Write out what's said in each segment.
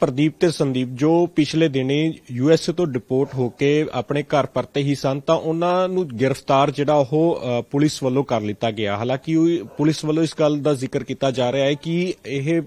ਪ੍ਰਦੀਪ ਤੇ ਸੰਦੀਪ ਜੋ ਪਿਛਲੇ ਦਿਨੇ ਯੂਐਸ ਤੋਂ ਡਿਪੋਰਟ ਹੋ ਕੇ ਆਪਣੇ ਘਰ ਪਰਤੇ ਹੀ ਸਨ, ਤਾਂ ਉਹਨਾਂ ਨੂੰ ਗ੍ਰਿਫਤਾਰ ਜਿਹੜਾ ਉਹ ਪੁਲਿਸ ਵੱਲੋਂ ਕਰ ਲਿੱਤਾ ਗਿਆ। ਹਾਲਾਂਕਿ ਪੁਲਿਸ ਵੱਲੋਂ ਇਸ ਗੱਲ ਦਾ ਜ਼ਿਕਰ ਕੀਤਾ ਜਾ ਰਿਹਾ ਹੈ ਕਿ ਇਹ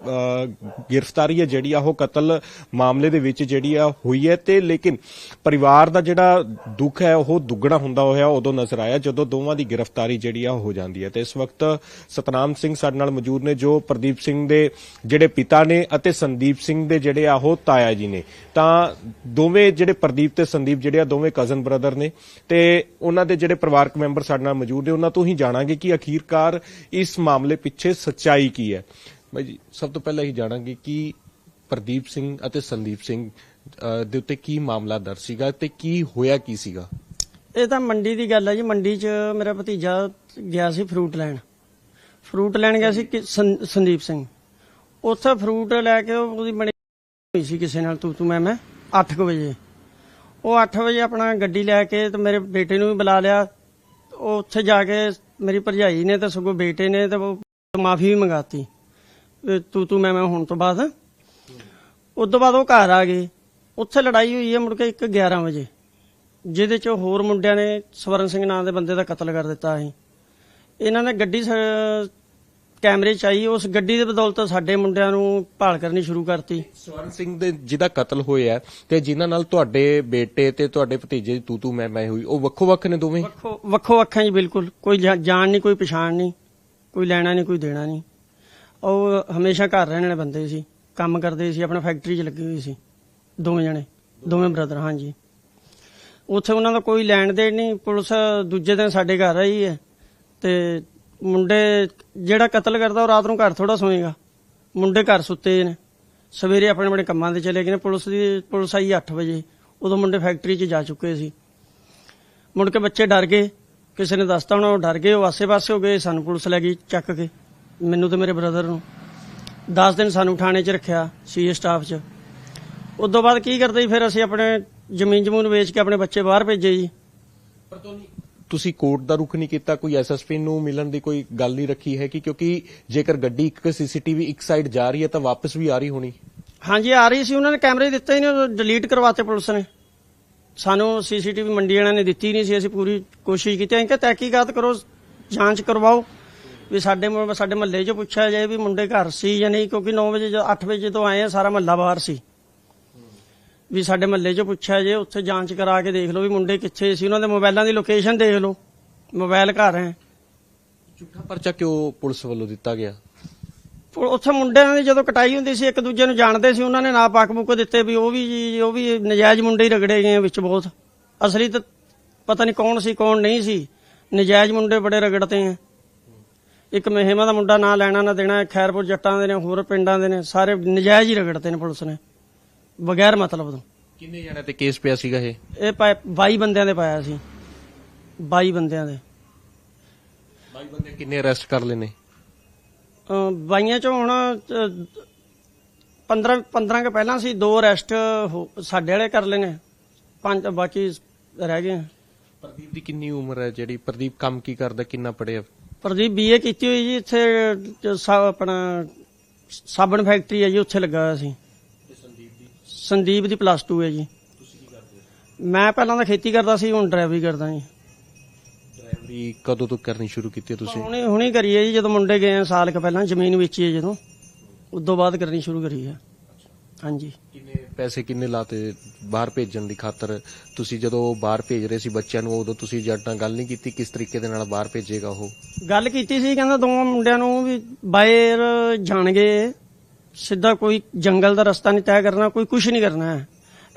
ਗ੍ਰਿਫਤਾਰੀ ਹੈ ਜਿਹੜੀ ਆ ਉਹ ਕਤਲ ਮਾਮਲੇ ਦੇ ਵਿੱਚ ਜਿਹੜੀ ਆ ਹੋਈ ਹੈ ਤੇ ਲੇਕਿਨ ਪਰਿਵਾਰ ਦਾ ਜਿਹੜਾ ਦੁੱਖ ਹੈ, ਉਹ ਦੁੱਗਣਾ ਹੁੰਦਾ ਹੋਇਆ ਉਦੋਂ ਨਜ਼ਰ ਆਇਆ ਜਦੋਂ ਦੋਵਾਂ ਦੀ ਗ੍ਰਿਫਤਾਰੀ ਜਿਹੜੀ ਆ ਹੋ ਜਾਂਦੀ ਹੈ। ਤੇ ਇਸ ਵਕਤ ਸਤਨਾਮ ਸਿੰਘ ਸਾਡੇ ਨਾਲ ਮੌਜੂਦ ਨੇ ਜੋ ਪ੍ਰਦੀਪ ਸਿੰਘ ਦੇ ਜਿਹੜੇ ਪਿਤਾ ਨੇ ਅਤੇ ਸੰਦੀਪ ਸਿੰਘ ਦੇ ਜਿਹੜੇ ਆ ਉਹ ਤਾਇਆ ਜੀ ਨੇ। ਤਾਂ ਦੋਵੇਂ ਜਿਹੜੇ ਪ੍ਰਦੀਪ ਤੇ ਸੰਦੀਪ ਜਿਹੜੇ ਆ, ਦੋਵੇਂ ਕਜ਼ਨ ਬ੍ਰਦਰ ਨੇ ਤੇ ਉਹਨਾਂ ਦੇ ਜਿਹੜੇ ਪਰਿਵਾਰਕ ਮੈਂਬਰ ਸਾਡੇ ਨਾਲ ਮੌਜੂਦ ਨੇ, ਉਹਨਾਂ ਤੋਂ ਹੀ ਜਾਣਾਂਗੇ ਕਿ ਅਖੀਰਕਾਰ ਇਸ ਮਾਮਲੇ ਪਿੱਛੇ ਸੱਚਾਈ ਕੀ ਹੈ। ਬਾਈ ਜੀ, ਸਭ ਤੋਂ ਪਹਿਲਾਂ ਹੀ ਜਾਣਾਂਗੇ ਕਿ ਪ੍ਰਦੀਪ ਸਿੰਘ ਅਤੇ ਸੰਦੀਪ ਸਿੰਘ ਦੇ ਉੱਤੇ ਕੀ ਮਾਮਲਾ ਦਰਜ ਸੀਗਾ ਤੇ ਕੀ ਹੋਇਆ ਕੀ ਸੀਗਾ? ਇਹ ਤਾਂ ਮੰਡੀ ਦੀ ਗੱਲ ਹੈ ਜੀ। ਮੰਡੀ 'ਚ ਮੇਰਾ ਭਤੀਜਾ ਗਿਆ ਸੀ ਫਰੂਟ ਲੈਣ। ਫਰੂਟ ਲੈਣ ਗਿਆ ਸੀ ਕਿ- ਸੰ- ਸੰਦੀਪ ਸਿੰਘ। ਉੱਥੇ ਫਰੂਟ ਲੈ ਕੇ ਉਹਦੀ ਬਣੀ ਹੋਈ ਸੀ ਕਿਸੇ ਨਾਲ, ਤੂੰ ਤੂੰ ਮੈਂ ਮੈਂ 8 ਵਜੇ। ਉਹ 8 ਵਜੇ ਆਪਣਾ ਗੱਡੀ ਲੈ ਕੇ ਤੇ ਮੇਰੇ ਬੇਟੇ ਨੂੰ ਵੀ ਬੁਲਾ ਲਿਆ। ਉਹ ਉੱਥੇ ਜਾ ਕੇ ਮੇਰੀ ਭਰਜਾਈ ਨੇ ਤੇ ਸਗੋਂ ਬੇਟੇ ਨੇ ਤੇ ਉਹ ਮਾਫੀ ਵੀ ਮੰਗਾਤੀ। ਤੂੰ ਤੂੰ, ਮੈਂ ਮੈਂ ਹੁਣ ਤੋਂ ਬਾਅਦ। ਉਸ ਤੋਂ ਬਾਅਦ ਉਹ ਘਰ ਆ ਗਏ। ਉੱਥੇ ਲੜਾਈ ਹੋਈ ਹੈ ਮੁੜ ਕੇ 1 11 ਵਜੇ। ਜਿਹਦੇ ਚ ਹੋਰ ਮੁੰਡਿਆਂ ਨੇ ਸਵਰਨ ਸਿੰਘ ਨਾਂ ਦੇ ਬੰਦੇ ਦਾ ਕਤਲ ਕਰ ਦਿੱਤਾ ਸੀ। ਇਹਨਾਂ ਨੇ ਗੱਡੀ ਕੈਮਰੇ ਚ ਆਈ ਉਸ ਗੱਡੀ ਦੇ ਬਦੌਲਤ ਸਾਡੇ ਮੁੰਡਿਆਂ ਨੂੰ ਭਾਲ ਕਰਨੀ ਸ਼ੁਰੂ ਕਰਤੀ। ਸਵਰਨ ਸਿੰਘ ਦੇ ਜਿਹਦਾ ਕਤਲ ਹੋਇਆ ਤੇ ਜਿਨ੍ਹਾਂ ਨਾਲ ਤੁਹਾਡੇ ਬੇਟੇ ਤੇ ਤੁਹਾਡੇ ਭਤੀਜੇ ਦੀ ਤੂ ਤੂ ਮੈਂ ਮੈਂ ਹੋਈ ਉਹ ਵੱਖੋ ਵੱਖ ਨੇ ਦੋਵੇਂ? ਵੱਖੋ ਵੱਖੋ ਅੱਖਾਂ ਜੀ ਬਿਲਕੁਲ। ਕੋਈ ਜਾਣ ਨਹੀਂ ਕੋਈ ਪਛਾਣ ਨਹੀਂ ਕੋਈ ਲੈਣਾ ਨਹੀਂ ਕੋਈ ਦੇਣਾ ਨਹੀਂ। ਉਹ ਹਮੇਸ਼ਾ ਘਰ ਰਹਿਣ ਵਾਲੇ ਬੰਦੇ ਸੀ ਕੰਮ ਕਰਦੇ ਸੀ ਆਪਣਾ ਫੈਕਟਰੀ 'ਚ ਲੱਗੇ ਹੋਏ ਸੀ ਦੋਵੇਂ ਜਣੇ ਦੋਵੇਂ ਬ੍ਰਦਰ ਹਾਂਜੀ। ਉੱਥੇ ਉਹਨਾਂ ਦਾ ਕੋਈ ਲੈਣ ਦੇਣ ਨਹੀਂ ਪੁਲਿਸ ਦੂਜੇ ਦਿਨ ਸਾਡੇ ਘਰ ਆਈ ਹੈ ਤੇ ਮੁੰਡੇ, ਜਿਹੜਾ ਕਤਲ ਕਰਦਾ ਉਹ ਰਾਤ ਨੂੰ ਘਰ ਥੋੜਾ ਸੋਏਗਾ। ਮੁੰਡੇ ਘਰ ਸੁੱਤੇ ਨੇ। ਸਵੇਰੇ ਆਪਣੇ ਆਪਣੇ ਕੰਮਾਂ ਤੇ ਚਲੇ ਗਏ ਨੇ। ਪੁਲਿਸ ਦੀ, ਪੁਲਿਸ ਆਈ 8 ਵਜੇ। ਉਦੋਂ ਮੁੰਡੇ ਫੈਕਟਰੀ 'ਚ ਜਾ ਚੁੱਕੇ ਸੀ। ਮੁੜ ਕੇ ਬੱਚੇ ਡਰ ਗਏ। ਕਿਸੇ ਨੇ ਦੱਸਤਾ ਉਹਨਾਂ ਉਹ ਡਰ ਗਏ। ਉਹ ਆਸੇ-ਪਾਸੇ ਹੋ ਗਏ। ਸਾਨੂੰ ਪੁਲਿਸ ਲੈ ਗਈ ਚੱਕ ਕੇ। ਮੈਨੂੰ ਤੇ ਮੇਰੇ ਬ੍ਰਦਰ ਨੂੰ। 10 ਦਿਨ ਸਾਨੂੰ ਥਾਣੇ 'ਚ ਰੱਖਿਆ, ਸੀਏ ਸਟਾਫ 'ਚ। ਉਦੋਂ ਬਾਅਦ ਕੀ ਕਰਦੇ ਜੀ ਫਿਰ ਅਸੀਂ ਆਪਣੇ ਜ਼ਮੀਨ ਜਮੂਨ ਵੇਚ ਕੇ ਆਪਣੇ ਬੱਚੇ ਬਾਹਰ ਭੇਜੇ ਜੀ। ਤੁਸੀਂ ਕੋਰਟ ਦਾ ਰੁਖ ਨਹੀਂ ਕੀਤਾ, ਕੋਈ ਐਸਐਸਪੀ ਨੂੰ ਮਿਲਣ ਦੀ ਕੋਈ ਗੱਲ ਨਹੀਂ ਰੱਖੀ ਹੈ ਕਿ ਕਿਉਂਕਿ ਜੇਕਰ ਗੱਡੀ ਇੱਕ ਸੀਸੀਟੀਵੀ ਇੱਕ ਸਾਈਡ ਜਾ ਰਹੀ ਹੈ ਤਾਂ ਵਾਪਸ ਵੀ ਆ ਰਹੀ ਹੋਣੀ। ਹਾਂਜੀ, ਆ ਰਹੀ ਸੀ, ਉਹਨਾਂ ਨੇ ਕੈਮਰੇ ਦਿੱਤੇ ਨਹੀਂ ਡਿਲੀਟ ਕਰਵਾਤੇ ਪੁਲਿਸ ਨੇ। ਸਾਨੂੰ ਸੀਸੀਟੀਵੀ ਮੰਡੀ ਵਾਲਿਆਂ ਨੇ ਦਿੱਤੀ ਨਹੀਂ ਸੀ, ਅਸੀਂ ਪੂਰੀ ਕੋਸ਼ਿਸ਼ ਕੀਤੀ, ਅਸੀਂ ਕਿ ਤਹਿਕੀਕਾਤ ਕਰੋ, ਜਾਂਚ ਕਰਵਾਓ, ਵੀ ਸਾਡੇ ਸਾਡੇ ਮਹੱਲੇ 'ਚ ਪੁੱਛਿਆ ਜਾਏ ਵੀ ਮੁੰਡੇ ਘਰ ਸੀ ਜਾਂ ਨਹੀਂ, ਕਿਉਂਕਿ 9 ਵਜੇ ਜਦੋਂ 8 ਵਜੇ ਤੋਂ ਆਏ ਆ, ਸਾਰਾ ਮਹੱਲਾ ਬਾਹਰ ਸੀ। ਵੀ ਸਾਡੇ ਮਹੱਲੇ 'ਚ ਪੁੱਛਿਆ ਜੇ ਉੱਥੇ ਜਾਂਚ ਕਰਾ ਕੇ ਦੇਖ ਲਓ ਵੀ ਮੁੰਡੇ ਕਿੱਥੇ ਸੀ ਉਹਨਾਂ ਦੇ ਮੋਬਾਈਲਾਂ ਦੀ ਲੋਕੇਸ਼ਨ ਦੇਖ ਲਓ। ਮੋਬਾਈਲ ਘਰ ਹੈ। ਝੂਠਾ ਪਰਚਾ ਕਿਉਂ ਪੁਲਿਸ ਵੱਲੋਂ ਦਿੱਤਾ ਗਿਆ? ਪੁ- ਉੱਥੇ ਮੁੰਡਿਆਂ ਦੀ ਜਦੋਂ ਕਟਾਈ ਹੁੰਦੀ ਸੀ ਇੱਕ ਦੂਜੇ ਨੂੰ ਜਾਣਦੇ ਸੀ ਉਹਨਾਂ ਨੇ ਨਾ ਪਾਕ ਬੁੱਕ ਦਿੱਤੇ ਵੀ ਉਹ ਵੀ ਜੀ ਉਹ ਵੀ ਨਜਾਇਜ਼ ਮੁੰਡੇ ਹੀ ਰਗੜੇ ਗਏ ਆ ਵਿੱਚ ਬਹੁਤ। ਅਸਲੀ ਤਾਂ ਪਤਾ ਨਹੀਂ ਕੌਣ ਸੀ ਕੌਣ ਨਹੀਂ ਸੀ। ਨਜਾਇਜ਼ ਮੁੰਡੇ ਬੜੇ ਰਗੜਤੇ ਆ। ਇੱਕ ਮਹਿਮਾ ਦਾ ਮੁੰਡਾ ਨਾਂ ਲੈਣਾ ਨਾ ਦੇਣਾ ਖੈਰਪੁਰ ਜੱਟਾਂ ਦੇ ਨੇ ਹੋਰ ਪਿੰਡਾਂ ਦੇ ਨੇ ਸਾਰੇ ਨਜਾਇਜ਼ ਹੀ ਰਗੜਤੇ ਨੇ ਪੁਲਿਸ ਨੇ। ਬਗੈਰ ਮਤਲਬ ਤੋਂ। ਕਿੰਨੇ ਜਣਿਆਂ ਤੇ ਕੇਸ ਪਿਆ ਸੀਗਾ ਇਹ? ਇਹ ਪਾਇਆ 22 ਬੰਦਿਆਂ ਦੇ ਪਾਇਆ ਸੀ। 22 ਬੰਦਿਆਂ ਦੇ। ਬਾਈ ਬੰਦੇ ਕਿੰਨੇ ਅਰੈਸਟ ਕਰ ਲਏ ਨੇ? ਅਹ ਬਾਈਆਂ ਚੋਂ ਹੁਣ 15 15 ਕੇ ਪਹਿਲਾਂ ਸੀ ਦੋ ਅਰੈਸਟ ਸਾਡੇ ਵਾਲੇ ਕਰ ਲਏ ਨੇ। ਪੰਜ ਬਾਕੀ ਰਹਿ ਗਏ। ਆ। ਪ੍ਰਦੀਪ ਦੀ ਕਿੰਨੀ ਉਮਰ ਹੈ ਜਿਹੜੀ? ਪ੍ਰਦੀਪ ਕੰਮ ਕੀ ਕਰਦਾ ਕਿੰਨਾ ਪੜਿਆ ਪ੍ਰਦੀਪ ਬੀਏ ਕੀਤੀ ਹੋਈ ਜੀ ਇੱਥੇ ਸਾ- ਆਪਣਾ ਸਾਬਣ ਫੈਕਟਰੀ ਹੈ ਜੀ ਉੱਥੇ ਲੱਗਾ ਹੋਇਆ ਸੀ। ਸੰਦੀਪ ਦੀ ਪਲੱਸ 2 ਹੈ ਜੀ। ਮੈਂ ਪਹਿਲਾਂ ਤਾਂ ਖੇਤੀ ਕਰਦਾ ਸੀ ਹੁਣ ਡਰਾਈਵਰੀ ਕਰਦਾ ਜੀ। ਡਰਾਈਵਰੀ ਕਦੋਂ ਤੋਂ ਕਰਨੀ ਸ਼ੁਰੂ ਕੀਤੀ ਹੈ ਤੁਸੀਂ? ਹੁਣੇ ਹੁਣੇ ਕਰੀ ਹੈ ਜੀ ਜਦੋਂ ਮੁੰਡੇ ਗਏ ਆ ਸਾਲ ਕ ਪਹਿਲਾਂ ਜ਼ਮੀਨ ਵੇਚੀ ਹੈ ਜਦੋਂ। ਉਦੋਂ ਬਾਅਦ ਕਰਨੀ ਸ਼ੁਰੂ ਕਰੀ ਹੈ। ਹਾਂਜੀ। ਕਿੰਨੇ ਪੈਸੇ ਕਿੰਨੇ ਲਾਤੇ ਬਾਹਰ ਭੇਜਣ ਦੀ ਖਾਤਰ? ਤੁਸੀਂ ਜਦੋਂ ਬਾਹਰ ਭੇਜ ਰਹੇ ਸੀ ਬੱਚਿਆਂ ਨੂੰ ਉਦੋਂ ਤੁਸੀਂ ਜੱਟ ਨਾਲ ਗੱਲ ਨਹੀਂ ਕੀਤੀ ਕਿਸ ਤਰੀਕੇ ਦੇ ਨਾਲ ਬਾਹਰ ਭੇਜੇਗਾ ਉਹ? ਗੱਲ ਕੀਤੀ ਸੀ ਕਹਿੰਦਾ ਦੋਵਾਂ ਮੁੰਡਿਆਂ ਨੂੰ ਵੀ ਬਾਹਰ ਜਾਣਗੇ। ਸਿੱਧਾ ਕੋਈ ਜੰਗਲ ਦਾ ਰਸਤਾ ਨਹੀਂ ਤੈਅ ਕਰਨਾ ਕੋਈ ਕੁਝ ਨਹੀਂ ਕਰਨਾ ਹੈ।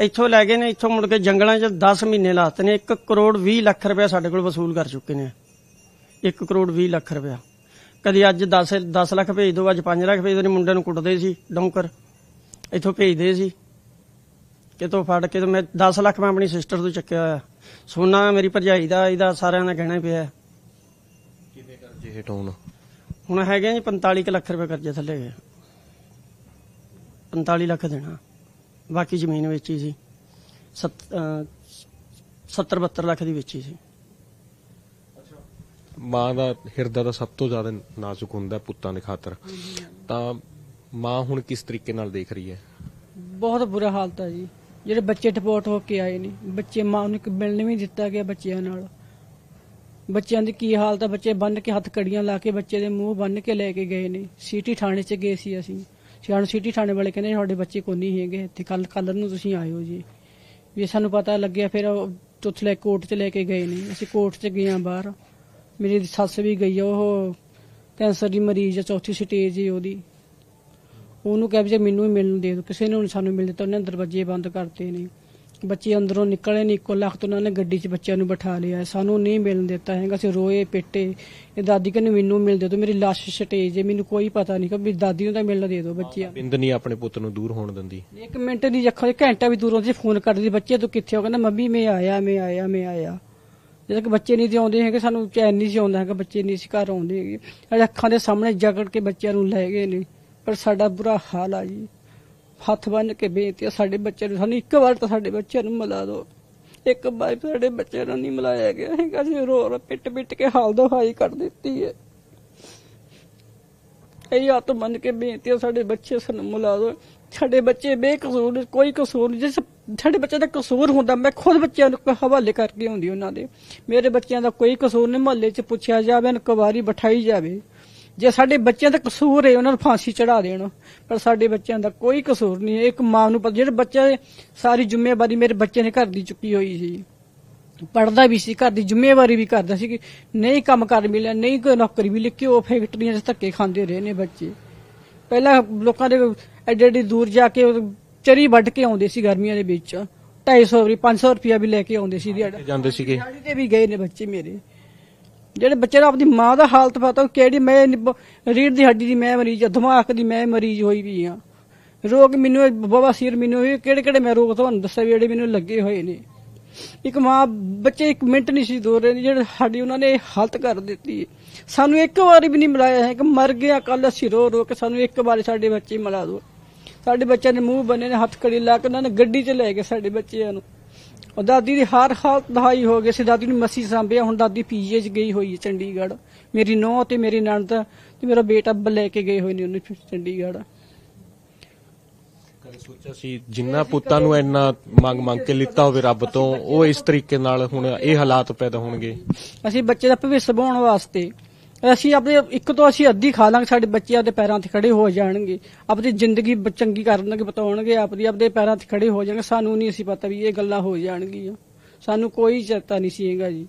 ਇੱਥੋਂ ਲੈ ਗਏ ਨੇ ਇੱਥੋਂ ਮੁੜ ਕੇ ਜੰਗਲਾਂ 'ਚ 10 ਮਹੀਨੇ ਲਾਤੇ ਨੇ। 1 ਕਰੋੜ 20 ਲੱਖ ਰੁਪਇਆ ਸਾਡੇ ਕੋਲ ਵਸੂਲ ਕਰ ਚੁੱਕੇ ਨੇ। 1 ਕਰੋੜ 20 ਲੱਖ ਰੁਪਇਆ। ਕਦੀ ਅੱਜ 10 10 ਲੱਖ ਭੇਜ ਦਿਓ ਅੱਜ 5 ਲੱਖ ਭੇਜ ਦਿਓ ਨੇ ਮੁੰਡਿਆਂ ਨੂੰ ਕੁੱਟਦੇ ਸੀ ਡੌਂਕਰ। ਇੱਥੋਂ ਭੇਜਦੇ ਸੀ। ਕਿਤੋਂ ਫੜ ਕੇ ਤੇ ਮੈਂ 10 ਲੱਖ ਮੈਂ ਆਪਣੀ ਸਿਸਟਰ ਤੋਂ ਚੱਕਿਆ ਹੋਇਆ। ਸੋਨਾ ਮੇਰੀ ਭਰਜਾਈ ਦਾ ਇਹਦਾ ਸਾਰਿਆਂ ਦਾ ਗਹਿਣਾ ਪਿਆ। ਕਿੰਨੇ ਕਰਜ਼ੇ ਹੇਠ ਹੋਣ? ਹੈਗੇ ਜੀ 45 ਕੁ ਲੱਖ ਰੁਪਏ ਕਰਜ਼ੇ ਥੱਲੇ ਗਏ। 45 ਲੱਖ ਦੇਣਾ। ਬਾਕੀ ਜ਼ਮੀਨ ਵੇਚੀ ਸੀ। 70 72 ਲੱਖ ਦੀ ਵੇਚੀ ਸੀ। ਮਾਂ ਦਾ ਹਿਰਦਾ ਤਾਂ ਸਭ ਤੋਂ ਜ਼ਿਆਦਾ ਨਾਜ਼ੁਕ ਹੁੰਦਾ ਪੁੱਤਾਂ ਦੇ ਖਾਤਰ। ਤਾਂ ਮਾਂ ਹੁਣ ਕਿਸ ਤਰੀਕੇ ਨਾਲ ਦੇਖ ਰਹੀ ਹੈ? ਬਹੁਤ ਬੁਰਾ ਹਾਲਤ ਹੈ ਜੀ। ਜਿਹੜੇ ਬੱਚੇ ਡਿਪੋਰਟ ਹੋ ਕੇ ਆਏ ਨੇ ਬੱਚੇ ਮਾਂ ਨੂੰ ਇੱਕ ਮਿਲਣ ਵੀ ਦਿੱਤਾ ਗਿਆ ਬੱਚਿਆਂ ਨਾਲ। ਬੱਚਿਆਂ ਦੀ ਕੀ ਹਾਲਤ ਹੈ ਬੱਚੇ ਬੰਨ ਕੇ ਹੱਥ ਕੜੀਆਂ ਲਾ ਕੇ ਬੱਚੇ ਦੇ ਮੂੰਹ ਬੰਨ ਕੇ ਲੈ ਕੇ ਗਏ ਨੇ। ਸਿਟੀ ਥਾਣੇ 'ਚ ਗਏ ਸੀ ਅਸੀਂ। ਸਾਨੂੰ ਸਿਟੀ ਥਾਣੇ ਵਾਲੇ ਕਹਿੰਦੇ ਤੁਹਾਡੇ ਬੱਚੇ ਕੋਈ ਨਹੀਂ ਹੈਗੇ, ਇੱਥੇ ਕੱਲ ਕੱਲ ਨੂੰ ਤੁਸੀਂ ਆਇਓ ਜੀ। ਵੀ ਸਾਨੂੰ ਪਤਾ ਲੱਗਿਆ, ਫਿਰ ਉਹ ਉੱਥੇ ਲੈ ਕੋਰਟ 'ਚ ਲੈ ਕੇ ਗਏ ਨੇ। ਅਸੀਂ ਕੋਰਟ 'ਚ ਗਏ ਆ ਬਾਹਰ। ਮੇਰੀ ਸੱਸ ਵੀ ਗਈ ਆ, ਉਹ ਕੈਂਸਰ ਦੀ ਮਰੀਜ਼ ਆ, ਚੌਥੀ ਸਟੇਜ ਹੈ ਉਹਦੀ। ਉਹਨੂੰ ਕਹਿ ਵੀ ਜੇ ਮੈਨੂੰ ਹੀ ਮਿਲਣ ਦੇ ਦਿਓ, ਕਿਸੇ ਨੂੰ ਨੀ ਸਾਨੂੰ ਮਿਲ ਦਿੱਤਾ ਉਹਨੇ ਦਰਵਾਜ਼ੇ ਬੰਦ ਕਰਤੇ ਨੇ। ਬੱਚੇ ਅੰਦਰੋਂ ਨਿਕਲੇ ਨਹੀਂ ਇੱਕੋ ਲੱਖ ਤੋਂ ਉਹਨਾਂ ਨੇ ਗੱਡੀ 'ਚ ਬੱਚਿਆਂ ਨੂੰ ਬਿਠਾ ਲਿਆ। ਸਾਨੂੰ ਨਹੀਂ ਮਿਲਣ ਦਿੱਤਾ ਹੈਗਾ ਅਸੀਂ ਰੋਏ ਪਿੱਟੇ। ਇਹ ਦਾਦੀ ਕਹਿੰਦੀ ਮੈਨੂੰ ਮਿਲ ਦੇ ਦਿਓ ਮੇਰੀ ਲਾਸ਼ ਸਟੇਜ ਹੈ ਮੈਨੂੰ ਕੋਈ ਪਤਾ ਨਹੀਂ ਕਿ ਵੀ ਦਾਦੀ ਨੂੰ ਤਾਂ ਮਿਲਣ ਦੇ ਦਿਓ ਬੱਚਿਆਂ। ਬਿੰਦ ਨਹੀਂ ਆਪਣੇ ਪੁੱਤ ਨੂੰ ਦੂਰ ਹੋਣ ਦਿੰਦੀ। ਇੱਕ ਮਿੰਟ ਦੀ ਅੱਖਾਂ ਦੇ ਘੰਟਾ ਵੀ ਦੂਰੋਂ ਜੇ ਫੋਨ ਕਰਦੀ ਬੱਚੇ ਤੂੰ ਕਿੱਥੇ ਹੋ? ਕਹਿੰਦਾ ਮੰਮੀ ਮੈਂ ਆਇਆ ਮੈਂ ਆਇਆ ਮੈਂ ਆਇਆ। ਜਦੋਂ ਕਿ ਬੱਚੇ ਨਹੀਂ ਤੇ ਆਉਂਦੇ ਹੈਗੇ ਸਾਨੂੰ ਚੈਨ ਨਹੀਂ ਸੀ ਆਉਂਦਾ ਹੈਗਾ ਬੱਚੇ ਨਹੀਂ ਸੀ ਘਰ ਆਉਂਦੇ ਹੈਗੇ। ਅੱਖਾਂ ਦੇ ਸਾਹਮਣੇ ਜਗੜ ਕੇ ਬੱਚਿਆਂ ਨੂੰ ਲੈ ਗਏ ਨੇ। ਪਰ ਸਾਡਾ ਬੁਰਾ ਹਾਲ ਆ ਜੀ। ਹੱਥ ਬੰਨ ਕੇ ਬੇਨਤੀ ਆ, ਸਾਡੇ ਬੱਚਿਆਂ ਨੂੰ, ਸਾਨੂੰ ਇੱਕ ਵਾਰ ਤਾਂ ਸਾਡੇ ਬੱਚਿਆਂ ਨੂੰ ਮਿਲਾ ਦਿਓ। ਇੱਕ ਵਾਰ ਸਾਡੇ ਬੱਚੇ ਨੂੰ ਨਹੀਂ ਮਿਲਾਇਆ ਗਿਆ ਹੈਗਾ ਜੀ ਰੋ ਰੋ ਪਿੱਟ ਪਿੱਟ ਕੇ ਹਾਲ ਦਹਾਈ ਕਰ ਦਿੱਤੀ ਹੈ। ਇਹ ਹੱਥ ਬੰਨ ਕੇ ਬੇਨਤੀ ਆ, ਸਾਡੇ ਬੱਚੇ ਸਾਨੂੰ ਮਿਲਾ ਦਿਓ। ਸਾਡੇ ਬੱਚੇ ਬੇਕਸੂਰ ਕੋਈ ਕਸੂਰ ਨਹੀਂ। ਜਿਸ ਸਾਡੇ ਬੱਚੇ ਦਾ ਕਸੂਰ ਹੁੰਦਾ, ਮੈਂ ਖੁਦ ਬੱਚਿਆਂ ਨੂੰ ਹਵਾਲੇ ਕਰਕੇ ਆਉਂਦੀ ਉਹਨਾਂ ਦੇ। ਮੇਰੇ ਬੱਚਿਆਂ ਦਾ ਕੋਈ ਕਸੂਰ ਨਹੀਂ, ਮਹੱਲੇ 'ਚ ਪੁੱਛਿਆ ਜਾਵੇ ਨਾ ਬਿਠਾਈ ਜਾਵੇ। ਜੇ ਸਾਡੇ ਬੱਚਿਆਂ ਦਾ ਕਸੂਰ ਹੈ ਉਹਨਾਂ ਨੂੰ ਫਾਂਸੀ ਚੜਾ ਦੇਣ ਪਰ ਸਾਡੇ ਬੱਚਿਆਂ ਦਾ ਕੋਈ ਕਸੂਰ ਨਹੀਂ ਹੈ। ਇੱਕ ਮਾਂ ਨੂੰ ਪਤਾ ਜਿਹੜੇ ਬੱਚੇ ਸਾਰੀ ਜ਼ਿੰਮੇਵਾਰੀ ਮੇਰੇ ਬੱਚੇ ਨੇ ਘਰ ਦੀ ਚੁੱਕੀ ਹੋਈ ਸੀ। ਪੜਦਾ ਵੀ ਸੀ ਘਰ ਦੀ ਜ਼ਿੰਮੇਵਾਰੀ ਵੀ ਕਰਦਾ ਸੀ ਕਿ ਨਹੀਂ ਕੰਮ ਕਰ ਮਿਲਿਆ ਨਹੀਂ ਕੋਈ ਨੌਕਰੀ ਮਿਲੀ ਕਿਉਂ ਫੈਕਟਰੀਆਂ 'ਚ ਧੱਕੇ ਖਾਂਦੇ ਰਹੇ ਨੇ ਬੱਚੇ। ਪਹਿਲਾਂ ਲੋਕਾਂ ਦੇ ਐਡੇ ਐਡੇ ਦੂਰ ਜਾ ਕੇ ਚਰੀ ਵੱਢ ਕੇ ਆਉਂਦੇ ਸੀ ਗਰਮੀਆਂ ਦੇ ਵਿੱਚ। 250 ਵੀ 500 ਰੁਪਿਆ ਵੀ ਲੈ ਕੇ ਆਉਂਦੇ ਸੀ ਦਿਹਾੜਾ। ਜਾਂਦੇ ਸੀਗੇ। ਦਿਹਾੜੀ ਤੇ ਵੀ ਗਏ ਨੇ ਬੱਚੇ ਮੇਰੇ। ਜਿਹੜੇ ਬੱਚੇ ਨੂੰ ਆਪਣੀ ਮਾਂ ਦਾ ਹਾਲਤ ਪਤਾ ਉਹ ਕਿਹੜੀ, ਮੈਂ ਰੀੜ ਦੀ ਹੱਡੀ ਦੀ ਮੈਂ ਮਰੀਜ਼ ਆ, ਦਿਮਾਗ ਦੀ ਮੈਂ ਮਰੀਜ਼ ਹੋਈ ਵੀ ਆ। ਰੋਗ ਮੈਨੂੰ ਬਵਾ ਸਿਰ ਮੈਨੂੰ ਇਹ ਕਿਹੜੇ ਕਿਹੜੇ ਮੈਂ ਰੋਗ ਤੁਹਾਨੂੰ ਦੱਸਿਆ ਵੀ ਜਿਹੜੇ ਮੈਨੂੰ ਲੱਗੇ ਹੋਏ ਨੇ। ਇੱਕ ਮਾਂ, ਬੱਚੇ ਇੱਕ ਮਿੰਟ ਨਹੀਂ ਸੀ ਦੂਰ ਰਹੇ ਜਿਹੜੇ ਸਾਡੀ ਉਹਨਾਂ ਨੇ ਹਾਲਤ ਕਰ ਦਿੱਤੀ ਹੈ। ਸਾਨੂੰ ਇੱਕ ਵਾਰੀ ਵੀ ਨਹੀਂ ਮਿਲਾਇਆ ਹੈ ਕਿ ਮਰ ਗਿਆ ਕੱਲ ਅਸੀਂ ਰੋ ਰੋ ਕੇ ਸਾਨੂੰ ਇੱਕ ਵਾਰੀ ਸਾਡੇ ਬੱਚੇ ਮਿਲਾ ਦਿਓ। ਸਾਡੇ ਬੱਚਿਆਂ ਦੇ ਮੂੰਹ ਬੰਨੇ ਨੇ, ਹੱਥ ਕੜੀ ਲਾ ਕੇ ਉਹਨਾਂ ਨੇ ਗੱਡੀ 'ਚ ਲੈ ਗਏ ਸਾਡੇ ਬੱਚਿਆਂ ਨੂੰ। ਉਹ ਦਾਦੀ ਦੀ ਹਰ ਹਾਲਤ ਦਹਾਈ ਹੋ ਗਈ ਸੀ। ਦਾਦੀ ਨੂੰ ਮੱਸੀ ਸਾਂਭਿਆ। ਹੁਣ ਦਾਦੀ ਪੀਜੀਏ 'ਚ ਗਈ ਹੋਈ ਹੈ ਚੰਡੀਗੜ੍ਹ। ਮੇਰੀ ਨੂੰਹ ਤੇ ਮੇਰੀ ਨਣਦ ਤੇ ਮੇਰਾ ਬੇਟਾ ਬ- ਲੈ ਕੇ ਗਏ ਹੋਏ ਨੇ ਉਹਨੂੰ ਚੰਡੀਗੜ੍ਹ। ਕਦੇ ਸੋਚਿਆ ਸੀ ਜਿੰਨਾ ਪੁੱਤਾਂ ਨੂੰ ਇੰਨਾ ਮੰਗ ਮੰਗ ਕੇ ਲਿੱਤਾ ਹੋਵੇ ਰੱਬ ਤੋਂ ਉਹ ਇਸ ਤਰੀਕੇ ਨਾਲ ਹੁਣ ਇਹ ਹਾਲਾਤ ਪੈਦਾ ਹੋਣਗੇ? ਅਸੀਂ ਬੱਚੇ ਦਾ ਭਵਿੱਖ ਬਣਾਉਣ ਵਾਸਤੇ ਅਸੀਂ ਆਪਣੇ, ਇੱਕ ਤੋਂ ਅਸੀਂ ਅੱਧੀ ਖਾ ਲਾਂਗੇ, ਸਾਡੇ ਬੱਚੇ ਆਪਦੇ ਪੈਰਾਂ ਤੇ ਖੜੇ ਹੋ ਜਾਣਗੇ। ਆਪਣੀ ਜ਼ਿੰਦਗੀ ਬ- ਚੰਗੀ ਕਰਨਗੇ, ਬਤਾਉਣਗੇ, ਆਪਦੀ, ਆਪਦੇ ਪੈਰਾਂ ਤੇ ਖੜੇ ਹੋ ਜਾਣਗੇ। ਸਾਨੂੰ ਨਹੀਂ ਅਸੀਂ ਪਤਾ ਵੀ ਇਹ ਗੱਲਾਂ ਹੋ ਜਾਣਗੀਆਂ। ਸਾਨੂੰ ਕੋਈ ਚੇਤਾ ਨਹੀਂ ਸੀ ਹੈਗਾ ਜੀ।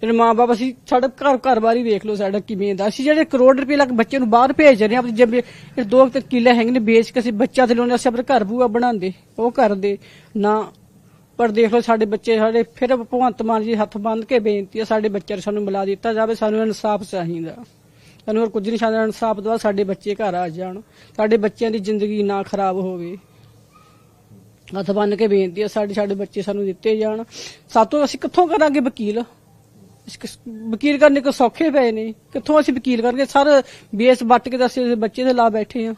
ਜਿਹੜੇ ਮਾਂ-ਬਾਪ ਅਸੀਂ ਸਾਡਾ ਘਰ, ਘਰ-ਬਾਰ ਵੇਖ ਲਓ ਸਾਡਾ ਕਿਵੇਂ ਦਾ। ਅਸੀਂ ਜਿਹੜੇ ਕਰੋੜ ਰੁਪਏ ਲੱਗ ਬੱਚੇ ਨੂੰ ਬਾਹਰ ਭੇਜ ਰਹੇ ਹਾਂ ਆਪਣੀ ਜਿਵੇਂ ਇਹ ਦੋ ਕੁ ਕਿੱਲੇ ਹੈਗੇ ਨੇ, ਵੇਚ ਕੇ ਅਸੀਂ ਬੱਚਾ ਤੇ ਲਾਉਂਦੇ ਅਸੀਂ ਆਪਣੇ ਘਰ ਬੂਆ ਬਣਾਉਂਦੇ, ਉਹ ਕਰਦੇ। ਨਾ ਪਰ ਦੇਖ ਲਓ ਸਾਡੇ ਬੱਚੇ ਸਾਡੇ ਫਿਰ ਭਗਵੰਤ ਮਾਨ ਜੀ ਹੱਥ ਬੰਨ ਕੇ ਬੇਨਤੀ ਹੈ ਸਾਡੇ ਬੱਚੇ ਨੂੰ ਸਾਨੂੰ ਮਿਲਾ ਦਿੱਤਾ ਜਾਵੇ, ਸਾਨੂੰ ਇਨਸਾਫ ਚਾਹੀਦਾ। ਸਾਨੂੰ ਹੋਰ ਕੁਝ ਨਹੀਂ ਚਾਹੀਦਾ, ਇਨਸਾਫ ਦਵਾ ਸਾਡੇ ਬੱਚੇ ਘਰ ਆ ਜਾਣ, ਸਾਡੇ ਬੱਚਿਆਂ ਦੀ ਜ਼ਿੰਦਗੀ ਨਾ ਖਰਾਬ ਹੋਵੇ। ਹੱਥ ਬੰਨ ਕੇ ਬੇਨਤੀ ਹੈ ਸਾਡੇ ਸਾਡੇ ਬੱਚੇ ਸਾਨੂੰ ਦਿੱਤੇ ਜਾਣ। ਸਾਤੋਂ ਅਸੀਂ ਕਿੱਥੋਂ ਕਰਾਂਗੇ ਵਕੀਲ? ਵਕੀਲ ਕਰਨੇ ਕੋ ਸੌਖੇ ਪਏ ਨੇ। ਕਿੱਥੋਂ ਅਸੀਂ ਵਕੀਲ ਕਰਕੇ ਸਾਰੇ, ਬੇਸ ਵੱਟ ਕੇ ਤਾਂ ਅਸੀਂ ਬੱਚੇ ਦੇ ਲਾ ਬੈਠੇ ਆ।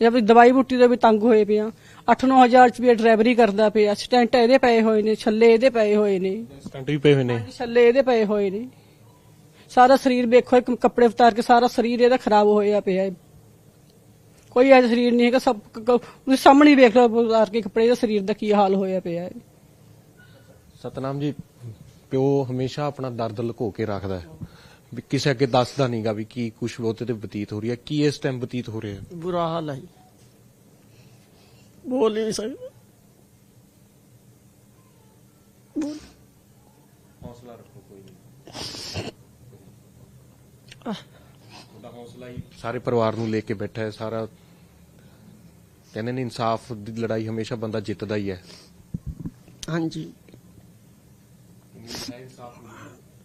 ਜਾਂ ਆਪਣੀ ਦਵਾਈ ਬੁੱਟੀ ਦੇ ਵੀ ਤੰਗ ਹੋਏ ਪਏ ਆ। 8-9000 ਰੁਪਏ ਡਰਾਈਵਰੀ ਕਰਦਾ ਪਿਆ। ਸਟੈਂਟ ਇਹਦੇ ਪਏ ਹੋਏ ਨੇ ਛੱਲੇ ਇਹਦੇ ਪਏ ਹੋਏ ਨੇ। ਸਟੰਟ ਵੀ ਪਏ ਹੋਏ ਨੇ। ਛੱਲੇ ਇਹਦੇ ਪਏ ਹੋਏ ਨੇ। ਸਾਰਾ ਸਰੀਰ ਵੇਖੋ ਇੱਕ ਕੱਪੜੇ ਉਤਾਰ ਕੇ ਸਾਰਾ ਸਰੀਰ ਇਹਦਾ ਖਰਾਬ ਹੋਇਆ ਪਿਆ ਹੈ। ਕੋਈ ਐਸਾ ਸਰੀਰ ਨਹੀਂ ਹੈਗਾ ਸਭ ਕ- ਕ- ਤੁਸੀਂ ਸਾਹਮਣੇ ਹੀ ਵੇਖ ਲਓ ਉਤਾਰ ਕੇ ਕੱਪੜੇ ਦਾ ਸਰੀਰ ਦਾ ਕੀ ਹਾਲ ਹੋਇਆ ਪਿਆ ਹੈ। ਸਤਨਾਮ ਜੀ ਪਿਓ ਹਮੇਸ਼ਾ ਆਪਣਾ ਦਰਦ ਲੁਕੋ ਕੇ ਰੱਖਦਾ ਹੈ। ਵੀ ਕਿਸੇ ਅੱਗੇ ਦੱਸਦਾ ਨਹੀਂਗਾ ਵੀ ਕੀ ਕੁਝ ਉਹਦੇ ਤੇ ਬਤੀਤ ਹੋ ਰਹੀ ਹੈ ਕੀ ਇਸ ਟਾਈਮ ਬਤੀਤ ਹੋ ਰਿਹਾ ਹੈ? ਬੁਰਾ ਹਾਲ ਹੈ ਜੀ। ਬੋਲ ਹੀ ਨਹੀਂ ਸਕਦਾ। ਹੌਸਲਾ ਰੱਖੋ ਕੋਈ ਨਹੀਂ। ਤੁਹਾਡਾ ਹੌਸਲਾ ਹੀ ਸਾਰੇ ਪਰਿਵਾਰ ਨੂੰ ਲੈ ਕੇ ਬੈਠਾ ਹੈ ਸਾਰਾ ਕਹਿੰਦੇ ਨੇ ਇਨਸਾਫ ਦੀ ਲੜਾਈ ਹਮੇਸ਼ਾ ਬੰਦਾ ਜਿੱਤਦਾ ਹੀ ਹੈ। ਹਾਂਜੀ।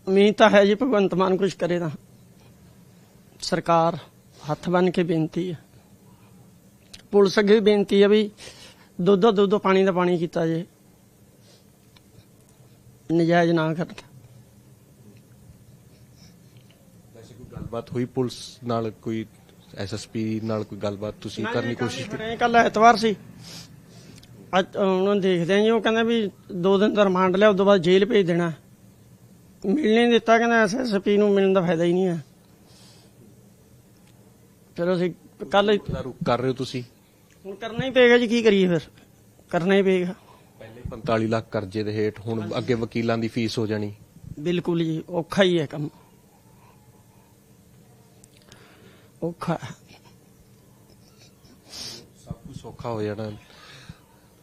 ਉਮੀਦ ਤਾਂ ਹੈ ਜੀ ਭਗਵੰਤ ਮਾਨ ਕੁਝ ਕਰੇ ਤਾਂ। ਸਰਕਾਰ ਹੱਥ ਬੰਨ ਕੇ ਬੇਨਤੀ ਹੈ। ਪੁਲਿਸ ਅੱਗੇ ਵੀ ਬੇਨਤੀ ਹੈ ਵੀ ਦੁੱਧ ਦਾ ਦੁੱਧ ਪਾਣੀ ਦਾ ਪਾਣੀ ਕੀਤਾ ਜੇ। ਨਜਾਇਜ਼ ਨਾ ਕਰਨ ਵੈਸੇ ਕੋਈ ਗੱਲਬਾਤ ਹੋਈ ਪੁਲਿਸ ਨਾਲ ਕੋਈ ਐਸਐਸਪੀ ਨਾਲ ਕੋਈ ਗੱਲਬਾਤ ਤੁਸੀਂ ਕਰਨ ਦੀ ਕੋਸ਼ਿਸ਼ ਕੀਤੀ? ਕੱਲ ਐਤਵਾਰ ਸੀ। ਅੱਜ ਉਹਨਾਂ ਦੇਖਦੇ ਆ ਜੀ ਉਹ ਕਹਿੰਦਾ ਵੀ ਦੋ ਦਿਨ ਦਾ ਰਿਮਾਂਡ ਲਿਆ ਉਸ ਤੋਂ ਬਾਅਦ ਜੇਲ੍ਹ ਭੇਜ ਦੇਣਾ। ਮਿਲ ਨਹੀਂ ਦਿੱਤਾ ਕਹਿੰਦਾ ਐਸਐਸਪੀ ਨੂੰ ਮਿਲਣ ਦਾ ਫਾਇਦਾ ਹੀ ਨਹੀਂ ਹੈ। ਫਿਰ ਅਸੀਂ ਕੱਲ ਕਰ ਰਹੇ ਹੋ ਤੁਸੀਂ? ਹੁਣ ਕਰਨਾ ਹੀ ਪਏਗਾ ਜੀ ਕੀ ਕਰੀਏ ਫਿਰ? ਕਰਨਾ ਹੀ ਪਏਗਾ। ਪਹਿਲੇ 45 ਲੱਖ ਕਰਜ਼ੇ ਦੇ ਹੇਠ ਹੁਣ ਅੱਗੇ ਵਕੀਲਾਂ ਦੀ ਫੀਸ ਹੋ ਜਾਣੀ। ਬਿਲਕੁਲ ਜੀ ਔਖਾ ਹੀ ਹੈ ਕੰਮ। ਔਖਾ। ਸਭ ਕੁਝ ਸੌਖਾ ਹੋ ਜਾਣਾ।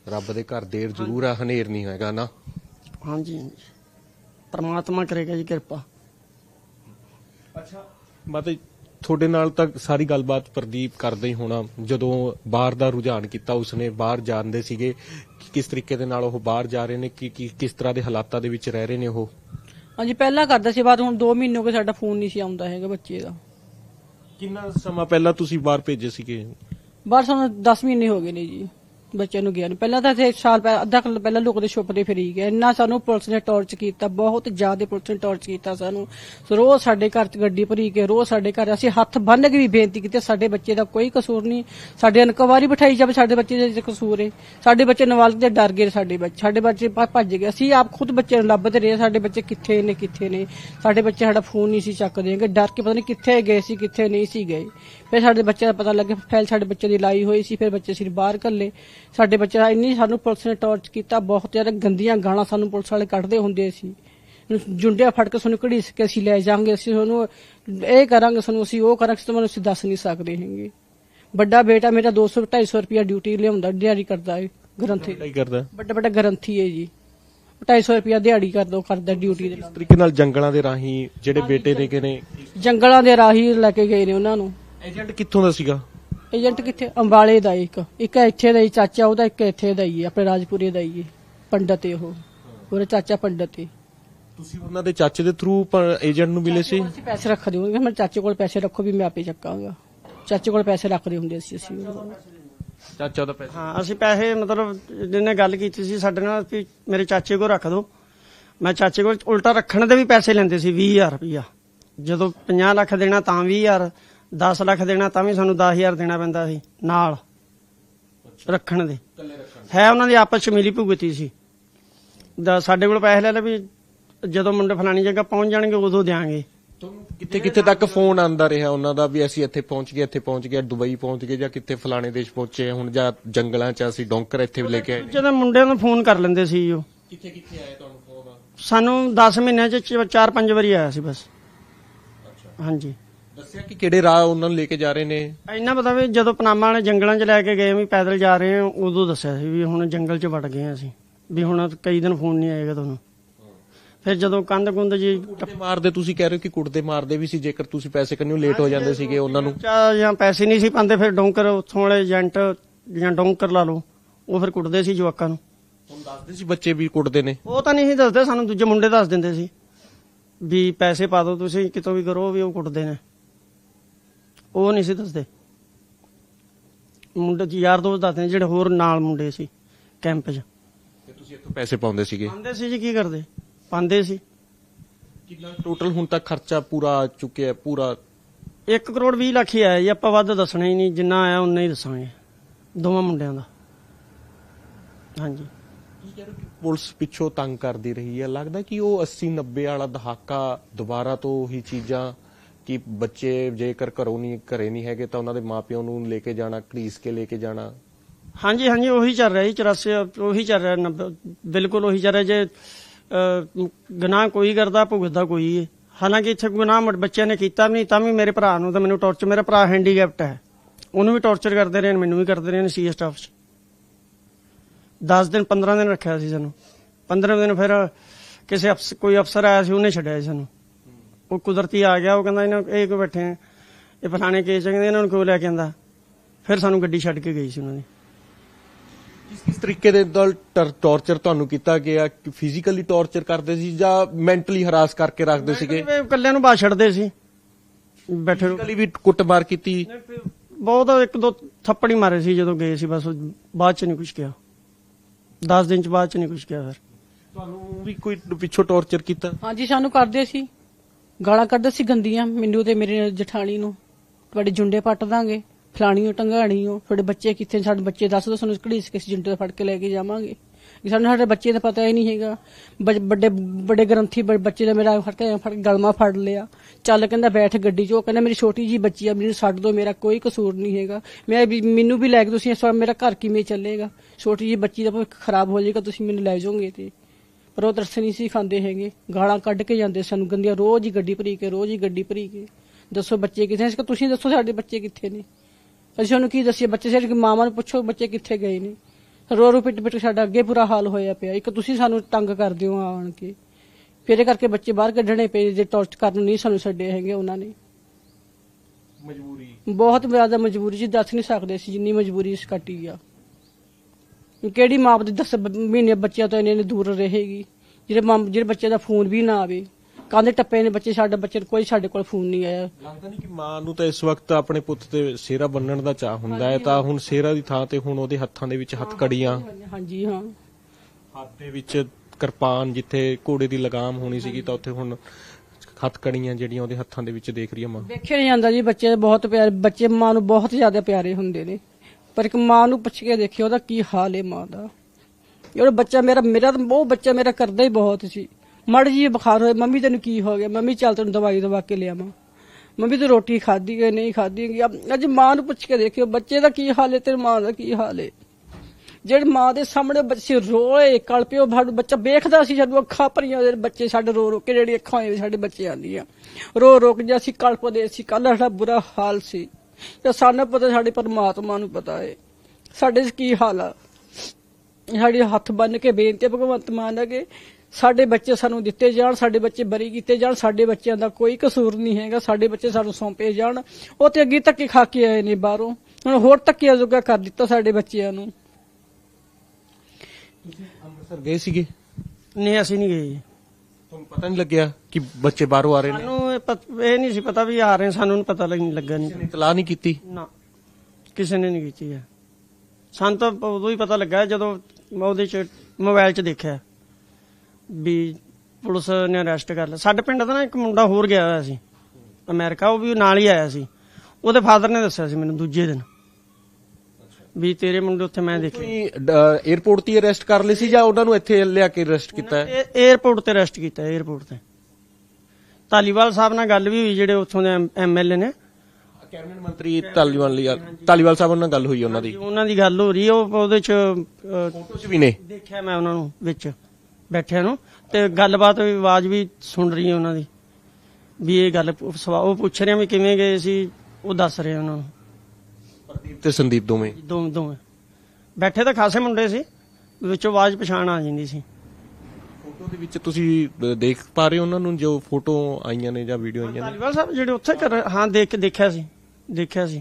ਰੱਬ ਦੇ ਘਰ ਦੇਰ ਜ਼ਰੂਰ ਆ ਹਨੇਰ ਨਹੀਂ ਹੋਏਗਾ ਨਾ। ਹਾਂਜੀ ਹਾਂਜੀ। ਪਰਮਾਤਮਾ ਕਰੇਗਾ ਜੀ ਕਿਰਪਾ। ਅੱਛਾ ਮਤਲਬ ਤੁਹਾਡੇ ਨਾਲ ਤਾਂ ਸਾਰੀ ਗੱਲਬਾਤ ਪ੍ਰਦੀਪ ਕਰਦਾ ਹੀ ਹੋਣਾ। ਜਦੋਂ ਬਾਹਰ ਦਾ ਰੁਝਾਨ ਕੀਤਾ ਉਸਨੇ ਬਾਹਰ ਜਾਂਦੇ ਸੀਗੇ। ਕਿ ਕਿਸ ਤਰੀਕੇ ਦੇ ਨਾਲ ਉਹ ਬਾਹਰ ਜਾ ਰਹੇ ਨੇ? ਕਿ ਕਿ- ਕਿਸ ਤਰ੍ਹਾਂ ਦੇ ਹਾਲਾਤਾਂ ਦੇ ਵਿੱਚ ਰਹਿ ਰਹੇ ਨੇ ਉਹ? ਹਾਂਜੀ ਪਹਿਲਾਂ ਕਰਦਾ ਸੀ ਬਾਅਦ ਹੁਣ 2 ਮਹੀਨੇ ਹੋ ਗਏ ਸਾਡਾ ਫੋਨ ਨਹੀਂ ਸੀ ਆਉਂਦਾ ਹੈਗਾ ਬੱਚੇ ਦਾ। ਕਿੰਨਾ ਸਮਾਂ ਪਹਿਲਾਂ ਤੁਸੀਂ ਬਾਹਰ ਭੇਜੇ ਸੀਗੇ? ਬਾਹਰ ਸਾਨੂੰ 10 ਮਹੀਨੇ ਹੋ ਗਏ ਨੇ ਜੀ। ਬੱਚੇ ਨੂੰ ਗਿਆ ਨੂੰ। ਪਹਿਲਾਂ ਤਾਂ ਇੱਥੇ ਸਾਲ ਪਹਿਲਾਂ ਅੱਧਾ ਕੁ ਪਹਿਲਾਂ ਲੁਕਦੇ ਛੁਪਦੇ ਫਿਰੀ ਗਏ। ਇੰਨਾ ਸਾਨੂੰ ਪੁਲਿਸ ਨੇ ਟੌਰਚ ਕੀਤਾ, ਬਹੁਤ ਜ਼ਿਆਦਾ ਪੁਲਿਸ ਨੇ ਟੌਰਚ ਕੀਤਾ ਸਾਨੂੰ। ਰੋਜ਼ ਸਾਡੇ ਘਰ 'ਚ ਗੱਡੀ ਭਰੀ ਕੇ, ਰੋਜ਼ ਸਾਡੇ ਘਰ ਅਸੀਂ ਹੱਥ ਬੰਨ੍ਹ ਕੇ ਵੀ ਬੇਨਤੀ ਕੀਤੀ ਸਾਡੇ ਬੱਚੇ ਦਾ ਕੋਈ ਕਸੂਰ ਨਹੀਂ ਸਾਡੇ ਅਨਕਵਾਰੀ ਬਿਠਾਈ ਜਾਵੇ, ਸਾਡੇ ਬੱਚੇ ਦੇ ਕਸੂਰ ਹੈ ਸਾਡੇ ਬੱਚੇ ਨਵਾਲਕ ਦੇ ਡਰ ਗਏ ਸਾਡੇ ਬੱਚੇ। ਸਾਡੇ ਬੱਚੇ ਭੱਜ- ਭੱਜ ਗਏ। ਅਸੀਂ ਆਪ ਖੁਦ ਬੱਚੇ ਨੂੰ ਲੱਭਦੇ ਰਹੇ ਸਾਡੇ ਬੱਚੇ ਕਿੱਥੇ ਨੇ ਕਿੱਥੇ ਨੇ। ਸਾਡੇ ਬੱਚੇ ਸਾਡਾ ਫੋਨ ਨਹੀਂ ਸੀ ਚੱਕਦੇ ਹੈਗੇ। ਡਰ ਕੇ ਪਤਾ ਨਹੀਂ ਕਿੱਥੇ ਗਏ ਸੀ, ਕਿੱਥੇ ਨਹੀਂ ਸੀ ਗਏ। ਫਿਰ ਸਾਡੇ ਬੱਚੇ ਦਾ ਪਤਾ ਲੱਗਿਆ ਫਾਈਲ ਸਾਡੇ ਬੱਚੇ ਦੀ ਲਾਈ ਹੋਈ ਸੀ, ਫਿਰ ਬੱਚੇ ਸੀ ਬਾਹਰ ਕੱਲੇ ਸਾਡੇ ਬੱਚੇ ਦਾ ਇੰਨੀ ਸਾਨੂੰ ਪੁਲਿਸ ਨੇ ਟੌਰਚ ਕੀਤਾ ਬਹੁਤ ਜ਼ਿਆਦਾ ਗੰਦੀਆਂ ਗਾਲਾਂ ਸਾਨੂੰ ਪੁਲਿਸ ਵਾਲੇ ਕੱਢਦੇ ਹੁੰਦੇ ਸੀ। ਜੁੰਡਿਆ ਫੜ ਕੇ ਸਾਨੂੰ ਘੜੀਸ ਕੇ ਅਸੀਂ ਲੈ ਜਾਾਂਗੇ ਅਸੀਂ ਉਹਨੂੰ ਇਹ ਕਰਾਂਗੇ ਸਾਨੂੰ ਅਸੀਂ ਉਹ ਕਰਾਂਗੇ ਤੁਹਾਨੂੰ ਅਸੀਂ ਦੱਸ ਨਹੀਂ ਸਕਦੇ ਹੈਗੇ। ਵੱਡਾ ਬੇਟਾ ਮੇਰਾ 200 250 ਰੁਪਿਆ ਡਿਊਟੀ ਲਿਆਉਂਦਾ ਦਿਹਾੜੀ ਕਰਦਾ ਹੈ ਗ੍ਰੰਥੀ। ਕਰਦਾ? ਵੱਡਾ ਵੱਡਾ ਗ੍ਰੰਥੀ ਹੈ ਜੀ। 250 ਰੁਪਿਆ ਦਿਹਾੜੀ ਕਰਦਾ ਕਰਦਾ ਡਿਊਟੀ ਦੇ ਇਸ ਤਰੀਕੇ ਨਾਲ ਜੰਗਲਾਂ ਦੇ ਰਾਹੀਂ ਜਿਹੜੇ ਬੇਟੇ ਨੇ ਕਿ ਨੇ ਜੰਗਲਾਂ ਦੇ ਰਾਹੀ ਲੈ ਕੇ ਗਏ ਨੇ ਉਹਨਾਂ ਨੂੰ। ਏਜੰਟ ਕਿੱਥੋਂ ਦਾ ਸੀਗਾ? ਏਜੰਟ ਕਿੱਥੇ? ਅੰਬਾਲੇ ਦਾ ਇੱਕ। ਇੱਕ ਇੱਥੇ ਦਾ ਹੀ ਚਾਚਾ ਉਹਦਾ ਇੱਕ ਇੱਥੇ ਦਾ ਹੀ ਹੈ, ਆਪਣੇ ਰਾਜਪੁਰੇ ਦਾ ਹੀ ਹੈ। ਪੰਡਤ ਹੈ ਉਹ। ਉਹਦਾ ਚਾਚਾ ਪੰਡਤ ਹੈ। ਤੁਸੀਂ ਉਹਨਾਂ ਦੇ ਚਾਚੇ ਦੇ ਥਰੂ ਏਜੰਟ ਨੂੰ ਮਿਲੇ ਸੀ? ਅਸੀਂ ਪੈਸੇ ਰੱਖ ਦਿਓਗੇ ਮੇਰੇ ਚਾਚੇ ਕੋਲ ਪੈਸੇ ਰੱਖੋ ਵੀ ਮੈਂ ਆਪੇ ਚੱਕਾਂਗਾ। ਚਾਚੇ ਕੋਲ ਪੈਸੇ ਰੱਖਦੇ ਹੁੰਦੇ ਸੀ ਅਸੀਂ। ਚਾਚਾ ਦਾ ਪੈਸਾ। ਹਾਂ ਅਸੀਂ ਪੈਸੇ ਮਤਲਬ ਜਿਹਨੇ ਗੱਲ ਕੀਤੀ ਸੀ ਸਾਡੇ ਨਾਲ ਕਿ ਮੇਰੇ ਚਾਚੇ ਕੋਲ ਰੱਖ ਦਿਓ। ਮੈਂ ਚਾਚੇ ਕੋਲ ਉਲਟਾ ਰੱਖਣ ਦੇ ਵੀ ਪੈਸੇ ਲੈਂਦੇ ਸੀ 20000 ਰੁਪਇਆ। ਜਦੋਂ 50 ਲੱਖ ਦੇਣਾ ਤਾਂ 20000 10 ਲੱਖ ਦੇਣਾ ਤਾਂ ਵੀ ਸਾਨੂੰ 10000 ਦੇਣਾ ਪੈਂਦਾ ਸੀ ਨਾਲ। ਰੱਖਣ ਦੇ। ਹੈ ਉਹਨਾਂ ਦੀ ਆਪਸ ਚ ਮਿਲੀ ਭੁਗਤੀ ਸੀ। ਦਾ ਸਾਡੇ ਕੋਲ ਪੈਸੇ ਲੈ ਲੈ ਵੀ ਜਦੋਂ ਮੁੰਡੇ ਫਲਾਣੀ ਜਗ੍ਹਾ ਪਹੁੰਚ ਜਾਣਗੇ ਉਦੋਂ ਦਿਆਂਗੇ। ਕਿੱਥੇ ਕਿੱਥੇ ਤੱਕ ਫੋਨ ਆਂਦਾ ਰਿਹਾ ਉਹਨਾਂ ਦਾ ਵੀ ਅਸੀਂ ਇੱਥੇ ਪਹੁੰਚ ਗਏ ਇੱਥੇ ਪਹੁੰਚ ਗਏ ਦੁਬਈ ਪਹੁੰਚ ਗਏ ਜਾਂ ਕਿੱਥੇ ਫਲਾਣੇ ਦੇਸ਼ ਪਹੁੰਚੇ ਹੁਣ ਜਾਂ ਜੰਗਲਾਂ 'ਚ ਅਸੀਂ ਡੌਂਕਰ ਇੱਥੇ ਵੀ ਲੈ ਕੇ ਆਏ। ਜਦੋਂ ਮੁੰਡਿਆਂ ਨੂੰ ਫੋਨ ਕਰ ਲੈਂਦੇ ਸੀ ਉਹ। ਕਿੱਥੇ ਕਿੱਥੇ ਆਏ ਤੁਹਾਨੂੰ ਫੋਨ ਸਾਨੂੰ 10 ਮਹੀਨਿਆਂ ਚ 4-5 ਵਾਰੀ ਆਇਆ ਸੀ ਬਸ। ਹਾਂਜੀ। ਦੱਸਿਆ ਕਿ ਕਿਹੜੇ ਰਾਹ ਉਹਨਾਂ ਨੂੰ ਲੈ ਕੇ ਜਾ ਰਹੇ ਨੇ? ਇੰਨਾ ਪਤਾ ਵੀ ਜਦੋਂ ਪਨਾਮਾ ਵਾਲੇ ਜੰਗਲਾਂ 'ਚ ਲੈ ਕੇ ਗਏ ਵੀ ਪੈਦਲ ਜਾ ਰਹੇ ਹਾਂ ਉਦੋਂ ਦੱਸਿਆ ਸੀ ਵੀ ਹੁਣ ਜੰਗਲ 'ਚ ਵੜ ਗਏ ਹਾਂ ਅਸੀਂ ਵੀ ਹੁਣ ਕਈ ਦਿਨ ਫੋਨ ਨਹੀਂ ਆਏਗਾ ਤੁਹਾਨੂੰ। ਫਿਰ ਜਦੋਂ ਕੰਧ ਕੁੰਦ ਜੀ ਕੁੱਟਦੇ ਮਾਰਦੇ ਤੁਸੀਂ ਕਹਿ ਰਹੇ ਹੋ ਕਿ ਕੁੱਟਦੇ ਮਾਰਦੇ ਵੀ ਸੀ ਜੇਕਰ ਤੁਸੀਂ ਪੈਸੇ ਕੰਨਿਓ ਲੇਟ ਹੋ ਜਾਂਦੇ ਸੀਗੇ ਉਹਨਾਂ ਨੂੰ। ਜਾਂ ਪੈਸੇ ਨਹੀਂ ਸੀ ਪਾਉਂਦੇ ਫਿਰ ਡੋਂਕਰ ਉੱਥੋਂ ਵਾਲੇ ਏਜੰਟ ਜਾਂ ਡੋਂਕਰ ਲਾ ਲਓ ਉਹ ਫਿਰ ਕੁੱਟਦੇ ਸੀ ਜਵਾਕਾਂ ਨੂੰ। ਹੁਣ ਦੱਸਦੇ ਸੀ ਬੱਚੇ ਵੀ ਕੁੱਟਦੇ ਨੇ। ਉਹ ਤਾਂ ਨਹੀਂ ਸੀ ਦੱਸਦੇ ਸਾਨੂੰ ਦੂਜੇ ਮੁੰਡੇ ਦੱਸ ਦਿੰਦੇ ਸੀ। ਵੀ ਪੈਸੇ ਪਾ ਦਿਓ ਤੁਸੀਂ ਕਿਤੋਂ ਵੀ ਕਰੋ ਵੀ ਉਹ ਕੁੱਟਦੇ ਨੇ। ਉਹ ਨਹੀਂ ਸੀ ਦੱਸਦੇ। ਮੁੰਡੇ ਜੀ ਯਾਰ ਦੋਸਤ ਦੱਸਦੇ ਨੇ ਜਿਹੜੇ ਹੋਰ ਨਾਲ ਮੁੰਡੇ ਸੀ ਕੈਂਪ 'ਚ। ਤੇ ਤੁਸੀਂ ਇੱਥੋਂ ਪੈਸੇ ਪਾਉਂਦੇ ਸੀਗੇ? ਪਾਉਂਦੇ ਸੀ ਜੀ ਕੀ ਕਰਦੇ? ਪਾਉਂਦੇ ਸੀ। ਕਿੰਨਾ ਟੋਟਲ ਹੁਣ ਤੱਕ ਖਰਚਾ ਪੂਰਾ ਆ ਚੁੱਕਿਆ ਪੂਰਾ? 1 ਕਰੋੜ 20 ਲੱਖ ਹੀ ਆਇਆ ਜੀ ਆਪਾਂ ਵੱਧ ਦੱਸਣਾ ਹੀ ਨਹੀਂ ਜਿੰਨਾ ਆਇਆ ਉਨਾ ਹੀ ਦੱਸਾਂਗੇ। ਦੋਵਾਂ ਮੁੰਡਿਆਂ ਦਾ। ਹਾਂਜੀ। ਪੁਲਿਸ ਪਿੱਛੋਂ ਤੰਗ ਕਰਦੀ ਰਹੀ ਹੈ। ਲੱਗਦਾ ਕਿ ਉਹ 80 90 ਵਾਲਾ ਦਹਾਕਾ ਦੁਬਾਰਾ ਤੋਂ ਉਹੀ ਚੀਜ਼ਾਂ ਕਿ ਬੱਚੇ ਜੇਕਰ ਘਰੋਂ ਨਹੀਂ, ਘਰੇ ਨਹੀਂ ਹੈਗੇ ਤਾਂ ਉਹਨਾਂ ਦੇ ਮਾਪਿਆਂ ਨੂੰ ਲੈ ਕੇ ਜਾਣਾ, ਘੜੀਸ ਕੇ ਲੈ ਕੇ ਜਾਣਾ। ਹਾਂਜੀ ਹਾਂਜੀ, ਉਹੀ ਚੱਲ ਰਿਹਾ ਜੀ 84 ਉਹੀ ਚੱਲ ਰਿਹਾ ਬਿਲਕੁਲ ਉਹੀ ਚੱਲ ਰਿਹਾ ਜੇ ਗੁਨਾਹ ਕੋਈ ਕਰਦਾ, ਭੁਗਤਦਾ ਕੋਈ ਹੈ ਹਾਲਾਂਕਿ ਇੱਥੇ ਗੁਨਾਹ ਮੁੜ ਬੱਚਿਆਂ ਨੇ ਕੀਤਾ ਵੀ ਨਹੀਂ, ਤਾਂ ਵੀ ਮੇਰੇ ਭਰਾ ਨੂੰ ਤਾਂ ਮੈਨੂੰ ਟੌਰਚਰ, ਮੇਰਾ ਭਰਾ ਹੈਂਡੀਕੈਪਟ ਹੈ। ਉਹਨੂੰ ਵੀ ਟੌਰਚਰ ਕਰਦੇ ਰਹੇ ਨੇ, ਮੈਨੂੰ ਵੀ ਕਰਦੇ ਰਹੇ ਨੇ ਸੀ ਸਟਾਫ 'ਚ। 10 ਦਿਨ 15 ਦਿਨ ਰੱਖਿਆ ਸੀ ਸਾਨੂੰ। 15 ਦਿਨ ਫਿਰ ਕਿਸੇ ਅਫਸ, ਕੋਈ ਅਫਸਰ ਆਇਆ ਸੀ, ਉਹਨੇ ਛੱਡਿਆ ਸੀ ਸਾਨੂੰ। ਉਹ ਕੁਦਰਤੀ ਆ ਗਿਆ ਉਹ ਕਹਿੰਦਾ ਇਹਨਾਂ ਇਹ ਕਿਉਂ ਬੈਠੇ ਆ? ਇਹ ਫਲਾਣੇ ਕੇਸ ਕਹਿੰਦੇ ਇਹਨਾਂ ਨੂੰ ਕਿਉਂ ਲੈ ਕੇ ਆਂਦਾ? ਫਿਰ ਸਾਨੂੰ ਗੱਡੀ ਛੱਡ ਕੇ ਗਈ ਸੀ ਉਹਨਾਂ ਦੀ ਕਿਸ ਕਿਸ ਤਰੀਕੇ ਦੇ ਨਾਲ ਟੌਰਚਰ ਤੁਹਾਨੂੰ ਕੀਤਾ ਗਿਆ? ਫਿਜ਼ੀਕਲੀ ਟੌਰਚਰ ਕਰਦੇ ਸੀ ਜਾਂ ਮੈਂਟਲੀ ਹਰਾਸ ਕਰਕੇ ਰੱਖਦੇ ਸੀਗੇ? ਇਕੱਲਿਆਂ ਨੂੰ ਬਾਹਰ ਛੱਡਦੇ ਸੀ। ਬੈਠੇ। ਫਿਜ਼ੀਕਲੀ ਵੀ ਕੁੱਟਮਾਰ ਕੀਤੀ। ਬਹੁਤ ਇੱਕ ਦੋ ਥੱਪੜ ਹੀ ਮਾਰੇ ਸੀ ਜਦੋਂ ਗਏ ਸੀ ਬਸ ਬਾਅਦ ਚ ਨਹੀਂ ਕੁਝ ਕਿਹਾ। 10 ਦਿਨ ਚ ਬਾਅਦ ਚ ਨਹੀਂ ਕੁਝ ਕਿਹਾ ਫਿਰ। ਤੁਹਾਨੂੰ ਵੀ ਕੋਈ ਪਿੱਛੋਂ ਟੌਰਚਰ ਕੀਤਾ? ਹਾਂਜੀ ਸਾਨੂੰ ਕਰਦੇ ਸੀ। ਗਾਲਾਂ ਕੱਢਦੇ ਸੀ ਗੰਦੀਆਂ, ਮੈਨੂੰ ਤੇ ਮੇਰੇ ਜਠਾਣੀ ਨੂੰ। ਤੁਹਾਡੇ ਜੁੰਡੇ ਪੱਟ ਦਾਂਗੇ, ਫਲਾਣੀਓ ਟੰਗਾਣੀਓ, ਤੁਹਾਡੇ ਬੱਚੇ ਕਿੱਥੇ ਨੇ? ਸਾਡੇ ਬੱਚੇ ਦੱਸ ਦੋ ਸਾਨੂੰ ਘੜੀਸ ਕੇ ਅਸੀਂ ਜੁੰਡੇ ਤੋਂ ਫੜ ਕੇ ਲੈ ਕੇ ਜਾਵਾਂਗੇ। ਕਿ ਸਾਨੂੰ ਸਾਡੇ ਬੱਚੇ ਦਾ ਪਤਾ ਹੀ ਨਹੀਂ ਹੈਗਾ। ਬ- ਵੱਡੇ ਵੱਡੇ ਗ੍ਰੰਥੀ ਬੱਚੇ ਦਾ ਮੇਰਾ ਫੜ ਕੇ ਫੜ ਕੇ ਗਲਮਾ ਫੜ ਲਿਆ। ਚੱਲ ਕਹਿੰਦਾ ਬੈਠ ਗੱਡੀ 'ਚ, ਉਹ ਕਹਿੰਦਾ ਮੇਰੀ ਛੋਟੀ ਜੀ ਬੱਚੀ ਆ, ਮੈਨੂੰ ਛੱਡ ਦੋ, ਮੇਰਾ ਕੋਈ ਕਸੂਰ ਨਹੀਂ ਹੈਗਾ। ਮੈਂ ਵੀ- ਮੈਨੂੰ ਵੀ ਲੈ ਕੇ ਤੁਸੀਂ ਇਸ ਵਾਰ ਮੇਰਾ ਘਰ ਕਿਵੇਂ ਚੱਲੇਗਾ? ਛੋਟੀ ਜੀ ਬੱਚੀ ਦਾ ਭਵਿੱਖ ਖਰਾਬ ਹੋ ਜਾਏਗਾ, ਤੁਸੀਂ ਮੈਨੂੰ ਲੈ ਜਾਓਗੇ ਤੇ। ਤਰਸ ਨਹੀਂ ਸੀ ਖਾਂਦੇ ਹੈਗੇ। ਗਾਲਾਂ ਕੱਢ ਕੇ ਜਾਂਦੇ ਸਾਨੂੰ। ਗੰਦੀਆਂ ਰੋਜ਼ ਹੀ ਗੱਡੀ ਭਰੀ ਕੇ ਰੋਜ਼ ਹੀ ਗੱਡੀ ਭਰੀ ਕੇ। ਦੱਸੋ ਬੱਚੇ ਕਿੱਥੇ ਨੇ? ਤੁਸੀਂ ਦੱਸੋ ਸਾਡੇ ਬੱਚੇ ਕਿੱਥੇ ਨੇ? ਅਸੀਂ ਉਹਨੂੰ ਕੀ ਦੱਸੀਏ? ਬੱਚੇ ਸਾਡੇ ਮਾਵਾਂ ਨੂੰ ਪੁੱਛੋ ਬੱਚੇ ਕਿੱਥੇ ਗਏ ਨੇ। ਰੋ ਰੋ ਪਿੱਟ ਪਿੱਟ ਸਾਡਾ ਅੱਗੇ ਬੁਰਾ ਹਾਲ ਹੋਇਆ ਪਿਆ। ਇੱਕ ਤੁਸੀਂ ਸਾਨੂੰ ਤੰਗ ਕਰਦੇ ਹੋ ਆਣ ਕੇ। ਫਿਰ ਇਹਦੇ ਕਰਕੇ ਬੱਚੇ ਬਾਹਰ ਕੱਢਣੇ ਪਏ ਜੇ ਟੌਰਚ ਕਰਨ ਨਹੀਂ ਸਾਨੂੰ ਛੱਡੇ ਹੈਗੇ ਉਹਨਾਂ ਨੇ। ਮਜਬੂਰੀ। ਬਹੁਤ ਜ਼ਿਆਦਾ ਮਜਬੂਰੀ ਜੀ ਦੱਸ ਨਹੀਂ ਸਕਦੇ ਸੀ ਜਿੰਨੀ ਮਜਬੂਰੀ ਇਸ ਕੱਟੀ ਆ। ਕਿਹੜੀ ਮਾਂ ਆਪਦੇ 10 ਮਹੀਨੇ ਬੱਚਿਆਂ ਤੋਂ ਇੰਨੇ ਇੰਨੇ ਦੂਰ ਰਹੇਗੀ? ਜਿਹੜੇ ਮਾਂ ਜਿਹੜੇ ਬੱਚੇ ਦਾ ਫੋਨ ਵੀ ਨਾ ਆਵੇ। ਕਾਹਦੇ ਟੱਪੇ ਨੇ ਬੱਚੇ ਸਾਡੇ ਬੱਚੇ ਨੂੰ ਕੋਈ ਸਾਡੇ ਕੋਲ ਫੋਨ ਨਹੀਂ ਆਇਆ। ਲੱਗਦਾ ਨਹੀਂ ਕਿ ਮਾਂ ਨੂੰ ਤਾਂ ਇਸ ਵਕਤ ਆਪਣੇ ਪੁੱਤ ਤੇ ਸਿਹਰਾ ਬੰਨਣ ਦਾ ਚਾਹ ਹੁੰਦਾ ਹੈ। ਤਾਂ ਹੁਣ ਸਿਹਰਾ ਦੀ ਥਾਂ ਤੇ ਹੁਣ ਉਹਦੇ ਹੱਥਾਂ ਦੇ ਵਿੱਚ ਹੱਥਕੜੀਆਂ ਹਾਂਜੀ ਹਾਂ। ਹੱਥ ਦੇ ਵਿੱਚ ਕਿਰਪਾਨ ਜਿੱਥੇ ਘੋੜੇ ਦੀ ਲਗਾਮ ਹੋਣੀ ਸੀਗੀ ਤਾਂ ਉੱਥੇ ਹੁਣ ਹੱਥਕੜੀਆਂ ਜਿਹੜੀਆਂ ਉਹਦੇ ਹੱਥਾਂ ਦੇ ਵਿੱਚ ਦੇਖ ਰਹੀ ਆ ਮਾਂ। ਵੇਖਿਆ ਜਾਂਦਾ ਜੀ ਬੱਚੇ ਬਹੁਤ ਪਿਆਰੇ ਬੱਚੇ ਮਾਂ ਨੂੰ ਬਹੁਤ ਜ਼ਿਆਦਾ ਪਿਆਰੇ ਹੁੰਦੇ ਨੇ। ਪਰ ਇੱਕ ਮਾਂ ਨੂੰ ਪੁੱਛ ਕੇ ਦੇਖਿਓ ਉਹਦਾ ਕੀ ਹਾਲ ਹੈ ਮਾਂ ਦਾ। ਜਿਹੜਾ ਬੱਚਾ ਮੇਰਾ ਮੇਰਾ ਤਾਂ ਉਹ ਬੱਚਾ ਮੇਰਾ ਕਰਦਾ ਹੀ ਬਹੁਤ ਸੀ। ਮੜ ਜੀ ਬੁਖਾਰ ਹੋਇਆ, ਮੰਮੀ ਤੈਨੂੰ ਕੀ ਹੋ ਗਿਆ? ਮੰਮੀ ਚੱਲ ਤੈਨੂੰ ਦਵਾਈ ਦਵਾ ਕੇ ਲਿਆਵਾਂ। ਮੰਮੀ ਤੂੰ ਰੋਟੀ ਖਾਧੀ ਹੈ ਨਹੀਂ ਖਾਧੀ ਹੈਗੀ। ਅੱਜ ਮਾਂ ਨੂੰ ਪੁੱਛ ਕੇ ਦੇਖਿਓ, ਬੱਚੇ ਦਾ ਕੀ ਹਾਲ ਹੈ ਤੇਰੀ ਮਾਂ ਦਾ ਕੀ ਹਾਲ ਹੈ ਜਿਹੜੇ ਮਾਂ ਦੇ ਸਾਹਮਣੇ ਬੱਚੇ ਰੋਏ ਕਲਪਿਓ ਸਾਡਾ ਬੱਚਾ ਵੇਖਦਾ ਸੀ ਜਦੋਂ ਅੱਖਾਂ ਭਰੀਆਂ ਉਹਦੇ ਬੱਚੇ ਸਾਡੇ ਰੋ ਰੋ ਕੇ ਜਿਹੜੀ ਅੱਖਾਂ ਹੋਏ ਸਾਡੇ ਬੱਚੇ ਆਂਦੀਆਂ ਰੋ ਰੋ ਕੇ ਜੇ ਅਸੀਂ ਕਲਪਦੇ ਸੀ ਕੱਲ ਸਾਡਾ ਬੁਰਾ ਹਾਲ ਸੀ। ਤੇ ਸਾਨੂੰ ਪਤਾ ਸਾਡੇ ਪਰਮਾਤਮਾ ਨੂੰ ਪਤਾ ਹੈ। ਸਾਡੇ 'ਚ ਕੀ ਹਾਲ ਆ? ਸਾਡੇ ਹੱਥ ਬੰਨ ਕੇ ਬੇਨਤੀ ਹੈ ਭਗਵੰਤ ਮਾਨ ਅਗੇ ਸਾਡੇ ਬੱਚੇ ਸਾਨੂੰ ਦਿੱਤੇ ਜਾਣ ਸਾਡੇ ਬੱਚੇ ਬਰੀ ਕੀਤੇ ਜਾਣ ਸਾਡੇ ਬੱਚਿਆਂ ਦਾ ਕੋਈ ਕਸੂਰ ਨਹੀਂ ਹੈਗਾ ਸਾਡੇ ਬੱਚੇ ਸਾਨੂੰ ਸੌਂਪੇ ਜਾਣ। ਉਹ ਤੇ ਅੱਗੇ ਧੱਕੇ ਖਾ ਕੇ ਆਏ ਨੇ ਬਾਹਰੋਂ। ਹੁਣ ਹੋਰ ਧੱਕੇ ਜੋਗਾ ਕਰ ਦਿੱਤਾ ਸਾਡੇ ਬੱਚਿਆਂ ਨੂੰ। ਅੰਮ੍ਰਿਤਸਰ ਗਏ ਸੀਗੇ? ਨਹੀਂ ਅਸੀਂ ਨਹੀਂ ਗਏ ਜੀ। ਤੁਹਾਨੂੰ ਪਤਾ ਨਹੀਂ ਲੱਗਿਆ ਕਿ ਬੱਚੇ ਬਾਹਰੋਂ ਆ ਰਹੇ ਨੇ? ਸਾਨੂੰ ਇਹ ਪਤ- ਇਹ ਨਹੀਂ ਸੀ ਪਤਾ ਵੀ ਆ ਰਹੇ ਸਾਨੂੰ ਨੀ ਪਤਾ ਨਹੀਂ। ਲੱਗਾ ਨਹੀਂ ਇਤਲਾਹ ਨਹੀਂ ਕੀਤੀ? ਨਾ। ਕਿਸੇ ਨੇ ਨਹੀਂ ਕੀਤੀ ਹੈ। ਸਾਨੂੰ ਤਾਂ ਉਦੋਂ ਹੀ ਪਤਾ ਲੱਗਾ ਜਦੋਂ ਮੈਂ ਉਹਦੇ ਚ ਮੋਬਾਈਲ 'ਚ ਦੇਖਿਆ ਵੀ ਪੁਲਿਸ ਨੇ ਅਰੈਸਟ ਕਰ ਲਿਆ। ਸਾਡੇ ਪਿੰਡ ਦਾ ਨਾ ਇੱਕ ਮੁੰਡਾ ਹੋਰ ਗਿਆ ਹੋਇਆ ਸੀ ਅਮਰੀਕਾ ਉਹ ਵੀ ਨਾਲ ਹੀ ਆਇਆ ਸੀ। ਉਹਦੇ ਫਾਦਰ ਨੇ ਦੱਸਿਆ ਸੀ ਮੈਨੂੰ ਦੂਜੇ ਦਿਨ। ਵੀ ਤੇਰੇ ਮੁੰਡੇ ਉੱਥੇ ਮੈਂ ਦੇਖੇ। ਤੁਸੀਂ 에어ਪੋਰਟ ਤੇ ਅਰੈਸਟ ਕਰ ਲਈ ਸੀ ਜਾਂ ਉਹਨਾਂ ਨੂੰ ਇੱਥੇ ਲਿਆ ਕੇ ਅਰੈਸਟ ਕੀਤਾ ਹੈ? 에어ਪੋਰਟ ਤੇ ਅਰੈਸਟ ਕੀਤਾ 에어ਪੋਰਟ ਤੇ। ਧਾਲੀਵਾਲ ਸਾਹਿਬ ਨਾਲ ਗੱਲ ਵੀ ਹੋਈ ਜਿਹੜੇ ਉੱਥੋਂ ਦੇ ਐਮਐਲਏ ਨੇ। ਕੈਬਨਿਟ ਮੰਤਰੀ ਤਾਲੀਵਾਲ ਲਈ ਤਾਲੀਵਾਲ ਸਾਹਿਬ ਨਾਲ ਗੱਲ ਹੋਈ ਉਹਨਾਂ ਦੀ। ਉਹਨਾਂ ਦੀ ਗੱਲ ਹੋ ਰਹੀ ਹੈ, ਉਹ ਉਹਦੇ ਚ ਅਹ, ਫੋਟੋਸ ਵੀ ਨੇ। ਦੇਖਿਆ ਮੈਂ ਉਹਨਾਂ ਨੂੰ ਵਿੱਚ ਬੈਠਿਆਂ ਨੂੰ। ਤੇ ਗੱਲਬਾਤ ਵੀ ਆਵਾਜ਼ ਵੀ ਸੁਣ ਰਹੀ ਹੈ ਉਹਨਾਂ ਦੀ। ਵੀ ਇਹ ਗੱਲ ਉਹ ਪੁੱਛ ਰਹੇ ਆ ਵੀ ਕਿਵੇਂ ਗਏ ਸੀ ਉਹ ਦੱਸ ਰਹੇ ਉਹਨਾਂ ਨੂੰ। ਪ੍ਰਦੀਪ ਤੇ ਸੰਦੀਪ ਦੋਵੇਂ। ਦੋ ਦੋਵੇਂ ਬੈਠੇ ਤਾਂ ਖਾਸੇ ਮੁੰਡੇ ਸੀ ਵਿੱਚੋਂ ਆਵਾਜ਼ ਪਛਾਣ ਆ ਜਾਂਦੀ ਸੀ। ਫੋਟੋ ਦੇ ਵਿੱਚ ਤੁਸੀਂ ਦੇਖ ਪਾ ਰਹੇ ਹੋ ਉਹਨਾਂ ਨੂੰ ਜੋ ਫੋਟੋ ਆਈਆਂ ਨੇ ਜਾਂ ਵੀਡੀਓ ਆਈਆਂ ਨੇ? ਧਾਲੀਵਾਲ ਸਾਹਿਬ ਜਿਹੜੇ ਉੱਥੇ ਕਰ ਹਾਂ ਦੇਖ ਦੇਖਿਆ ਸੀ ਦੇਖਿਆ ਸੀ।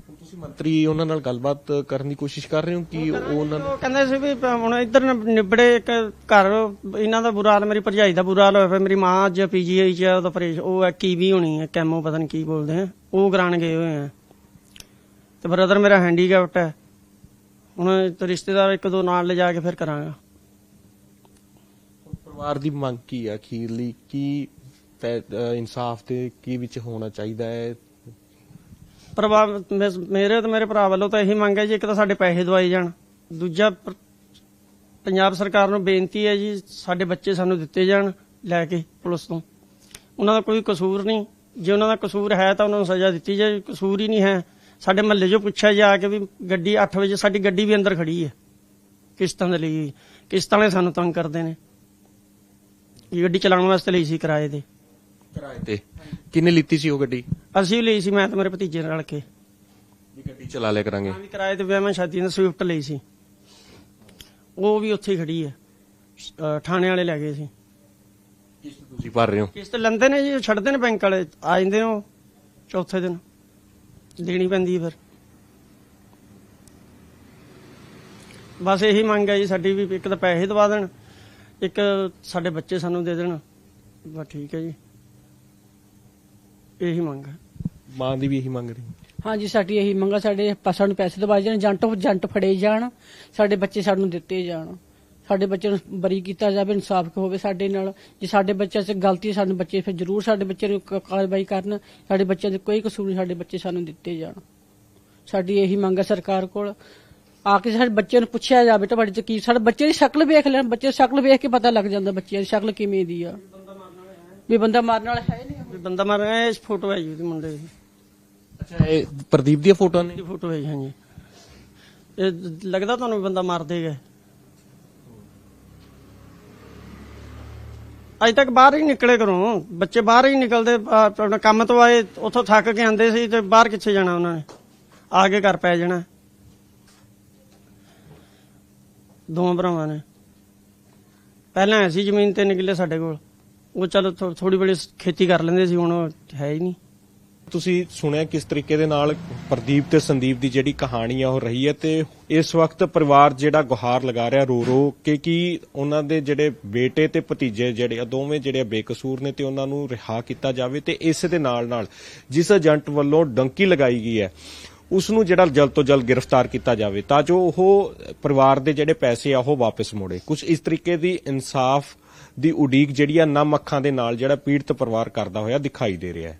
ਹੁਣ ਤੁਸੀਂ ਮੰਤਰੀ ਉਹਨਾਂ ਨਾਲ ਗੱਲਬਾਤ ਕਰਨ ਦੀ ਕੋਸ਼ਿਸ਼ ਕਰ ਰਹੇ ਹੋ ਕਿ ਉਹ ਉਹਨਾਂ ਉਹ ਕਹਿੰਦੇ ਸੀ ਵੀ ਪ- ਹੁਣ ਇੱਧਰ ਨਿਬੜੇ ਇੱਕ ਘਰ ਇਹਨਾਂ ਦਾ ਬੁਰਾ ਹਾਲ ਮੇਰੀ ਭਰਜਾਈ ਦਾ ਬੁਰਾ ਹਾਲ ਹੋਇਆ ਪਿਆ ਮੇਰੀ ਮਾਂ ਅੱਜ ਪੀਜੀਆਈ ਚ ਆ, ਉਹਦਾ ਆਪਰੇਸ਼ਨ ਉਹ ਹੈ ਕੀਵੀ ਹੋਣੀ ਹੈ ਕੈਮੋ ਪਤਾ ਨਹੀਂ ਕੀ ਬੋਲਦੇ ਆ ਉਹ ਕਰਾਣ ਗਏ ਹੋਏ ਆ ਤੇ ਬ੍ਰਦਰ ਮੇਰਾ ਹੈਂਡੀਕੈਪਟ ਹੈ। ਹੁਣ ਤੇ ਰਿਸ਼ਤੇਦਾਰ ਇੱਕ ਦੋ ਨਾਲ ਲਿਜਾ ਕੇ ਫਿਰ ਕਰਾਂਗਾ। ਪਰਿਵਾਰ ਦੀ ਮੰਗ ਕੀ ਹੈ ਅਖੀਰਲੀ ਕੀ ਇਨਸਾਫ ਤੇ ਕੀ ਵਿੱਚ ਹੋਣਾ ਚਾਹੀਦਾ ਹੈ? ਪਰਿਵਾਰ ਮੇਰੇ ਤੇ ਮੇਰੇ ਭਰਾ ਵੱਲੋਂ ਤਾਂ ਇਹੀ ਮੰਗ ਹੈ ਜੀ ਇੱਕ ਤਾਂ ਸਾਡੇ ਪੈਸੇ ਦਵਾਏ ਜਾਣ। ਦੂਜਾ ਪੰਜਾਬ ਸਰਕਾਰ ਨੂੰ ਬੇਨਤੀ ਹੈ ਜੀ ਸਾਡੇ ਬੱਚੇ ਸਾਨੂੰ ਦਿੱਤੇ ਜਾਣ ਲੈ ਕੇ ਪੁਲਿਸ ਤੋਂ। ਉਹਨਾਂ ਦਾ ਕੋਈ ਕਸੂਰ ਨਹੀਂ। ਜੇ ਉਹਨਾਂ ਦਾ ਕਸੂਰ ਹੈ ਤਾਂ ਉਹਨਾਂ ਨੂੰ ਸਜ਼ਾ ਦਿੱਤੀ ਜਾਏ। ਕਸੂਰ ਹੀ ਨਹੀਂ ਹੈ ਸਾਡੇ ਮਹੱਲੇ 'ਚੋਂ ਪੁੱਛਿਆ ਜਾ ਕੇ ਵੀ ਗੱਡੀ 8 ਵਜੇ ਸਾਡੀ ਗੱਡੀ ਵੀ ਅੰਦਰ ਖੜੀ ਹੈ। ਕਿਸ਼ਤਾਂ ਦੇ ਲਈ ਕਿਸ਼ਤਾਂ ਵਾਲੇ ਸਾਨੂੰ ਤੰਗ ਕਰਦੇ ਨੇ। ਇਹ ਗੱਡੀ ਚਲਾਉਣ ਵਾਸਤੇ ਲਈ ਸੀ ਕਿਰਾਏ ਤੇ। ਕਿਰਾਏ ਤੇ। ਕਿੰਨੇ ਲਿੱਤੀ ਸੀ ਉਹ ਗੱਡੀ? ਅਸੀਂ ਵੀ ਲਈ ਸੀ ਮੈਂ ਤੇ ਮੇਰੇ ਭਤੀਜੇ ਨਾਲ ਕੇ। ਵੀ ਗੱਡੀ ਚਲਾ ਲਿਆ ਕਰਾਂਗੇ। ਵੀ ਕਿਰਾਏ ਤੇ ਵਿਆਹਾਂ ਸ਼ਾਦੀਆਂ ਦੀ ਸਵਿਫਟ ਲਈ ਸੀ। ਉਹ ਵੀ ਉੱਥੇ ਹੀ ਖੜੀ ਹੈ। ਥਾਣੇ ਵਾਲੇ ਲੈ ਗਏ ਸੀ। ਕਿਸ਼ਤ ਤੁਸੀਂ ਭਰ ਰਹੇ ਹੋ? ਕਿਸ਼ਤ ਲੈਂਦੇ ਨੇ ਜੀ ਛੱਡਦੇ ਨੇ ਬੈਂਕ ਵਾਲੇ। ਆ ਜਾਂਦੇ ਨੇ ਉਹ ਚੌਥੇ ਦਿਨ। ਦੇਣੀ ਪੈਂਦੀ ਹੈ ਫਿਰ। ਬਸ ਇਹੀ ਮੰਗ ਹੈ ਜੀ ਸਾਡੀ ਵੀ ਇੱਕ ਤਾਂ ਪੈਸੇ ਦਵਾ ਦੇਣ ਇੱਕ ਸਾਡੇ ਬੱਚੇ ਸਾਨੂੰ ਦੇ ਦੇਣ ਬਸ ਠੀਕ ਹੈ ਜੀ। ਇਹੀ ਮੰਗ ਹੈ। ਮਾਂ ਦੀ ਵੀ ਇਹੀ ਮੰਗ ਰਹੀ। ਹਾਂਜੀ ਸਾਡੀ ਇਹੀ ਮੰਗਾ ਸਾਡੇ ਪ- ਸਾਨੂੰ ਪੈਸੇ ਦਵਾਏ ਜਾਣ ਜੰਟ ਜੰਟ ਫੜੇ ਜਾਣ ਸਾਡੇ ਬੱਚੇ ਸਾਨੂੰ ਦਿੱਤੇ ਜਾਣ। ਸਾਡੇ ਬੱਚੇ ਨੂੰ ਬਰੀ ਕੀਤਾ ਜਾਵੇ ਇਨਸਾਫ ਹੋਵੇ ਸਾਡੇ ਨਾਲ। ਜੇ ਸਾਡੇ ਬੱਚਿਆਂ 'ਚ ਗਲਤੀ ਹੈ, ਸਾਡੇ ਬੱਚੇ ਫਿਰ ਜ਼ਰੂਰ ਸਾਡੇ ਬੱਚੇ ਨੂੰ ਕ- ਕਾਰਵਾਈ ਕਰਨ। ਸਾਡੇ ਬੱਚਿਆਂ ਦੇ ਕੋਈ ਕਸੂਰ ਨਹੀਂ ਸਾਡੇ ਬੱਚੇ ਸਾਨੂੰ ਦਿੱਤੇ ਜਾਣ। ਸਾਡੀ ਇਹੀ ਮੰਗ ਹੈ ਸਰਕਾਰ ਕੋਲ। ਆ ਕੇ ਸਾਡੇ ਬੱਚੇ ਨੂੰ ਪੁੱਛਿਆ ਜਾਵੇ ਤੁਹਾਡੇ ਚ ਕੀ ਸਾਡੇ ਬੱਚੇ ਦੀ ਸ਼ਕਲ ਵੇਖ ਲੈਣ। ਬੱਚੇ ਦੀ ਸ਼ਕਲ ਵੇਖ ਕੇ ਪਤਾ ਲੱਗ ਜਾਂਦਾ ਬੱਚਿਆਂ ਦੀ ਸ਼ਕਲ ਕਿਵੇਂ ਦੀ ਆ। ਵੀ ਬੰਦਾ ਮਾਰਨ ਵਾਲਾ ਹੈ ਨਹੀਂ। ਵੀ ਬੰਦਾ ਮਾਰ ਗਿਆ ਇਸ ਫੋਟੋ ਹੈ ਜੀ ਉਹਦੀ ਮੁੰਡੇ ਦੀ। ਅੱਛਾ ਇਹ ਪ੍ਰਦੀਪ ਦੀਆਂ ਫੋਟੋਆਂ ਨੇ? ਫੋਟੋ ਹੈ ਜੀ, ਹਾਂਜੀ। ਇਹ ਲੱਗਦਾ ਤੁਹਾਨੂੰ ਵੀ ਬੰਦਾ ਮਾਰ ਦੇਗਾ ਅੱਜ ਤੱਕ ਬਾਹਰ ਹੀ ਨਿਕਲੇ ਘਰੋਂ। ਬੱਚੇ ਬਾਹਰ ਹੀ ਨਿਕਲਦੇ ਆ, ਆਪਣਾ ਕੰਮ ਤੋਂ ਆਏ ਉੱਥੋਂ ਥੱਕ ਕੇ ਆਂਦੇ ਸੀ ਤੇ ਬਾਹਰ ਕਿੱਥੇ ਜਾਣਾ ਉਹਨਾਂ ਨੇ? ਆ ਕੇ ਘਰ ਪੈ ਜਾਣਾ। ਦੋਵਾਂ ਭਰਾਵਾਂ ਨੇ। ਪਹਿਲਾਂ ਐਸੀ ਜ਼ਮੀਨ ਤਿੰਨ ਕਿੱਲੇ ਸਾਡੇ ਕੋਲ। ਉਹ ਚਲ ਥੋੜੀ ਬੜੀ ਖੇਤੀ ਕਰ ਲੈਂਦੇ ਸੀ ਹੁਣ ਉਹ ਹੈ ਹੀ ਨਹੀਂ। ਤੁਸੀਂ ਸੁਣਿਆ ਕਿਸ ਤਰੀਕੇ ਦੇ ਨਾਲ ਪ੍ਰਦੀਪ ਤੇ ਸੰਦੀਪ ਦੀ ਜਿਹੜੀ ਕਹਾਣੀ ਆ ਉਹ ਰਹੀ ਹੈ ਤੇ ਇਸ ਵਕਤ ਪਰਿਵਾਰ ਜਿਹੜਾ ਗੁਹਾਰ ਲਗਾ ਰਿਹਾ ਰੋ ਰੋ ਕਿ ਕੀ ਉਹਨਾਂ ਦੇ ਜਿਹੜੇ ਬੇਟੇ ਤੇ ਭਤੀਜੇ ਜਿਹੜੇ ਆ, ਦੋਵੇਂ ਜਿਹੜੇ ਬੇਕਸੂਰ ਨੇ ਤੇ ਉਹਨਾਂ ਨੂੰ ਰਿਹਾ ਕੀਤਾ ਜਾਵੇ ਤੇ ਇਸ ਦੇ ਨਾਲ ਨਾਲ ਜਿਸ ਏਜੰਟ ਵੱਲੋਂ ਡੰਕੀ ਲਗਾਈ ਗਈ ਹੈ, ਉਸ ਨੂੰ ਜਿਹੜਾ ਜਲਦ ਤੋਂ ਜਲਦ ਗ੍ਰਿਫਤਾਰ ਕੀਤਾ ਜਾਵੇ ਤਾਂ ਜੋ ਉਹ ਪਰਿਵਾਰ ਦੇ ਜਿਹੜੇ ਪੈਸੇ ਆ ਉਹ ਵਾਪਸ ਮੋੜੇ। ਕੁਝ ਇਸ ਤਰੀਕੇ ਦੀ ਇਨਸਾਫ ਦੀ ਉਡੀਕ ਜਿਹੜੀ ਆ, ਨਮ ਅੱਖਾਂ ਦੇ ਨਾਲ ਜਿਹੜਾ ਪੀੜਤ ਪਰਿਵਾਰ ਕਰਦਾ ਹੋਇਆ ਦਿਖਾਈ ਦੇ ਰਿਹਾ ਹੈ।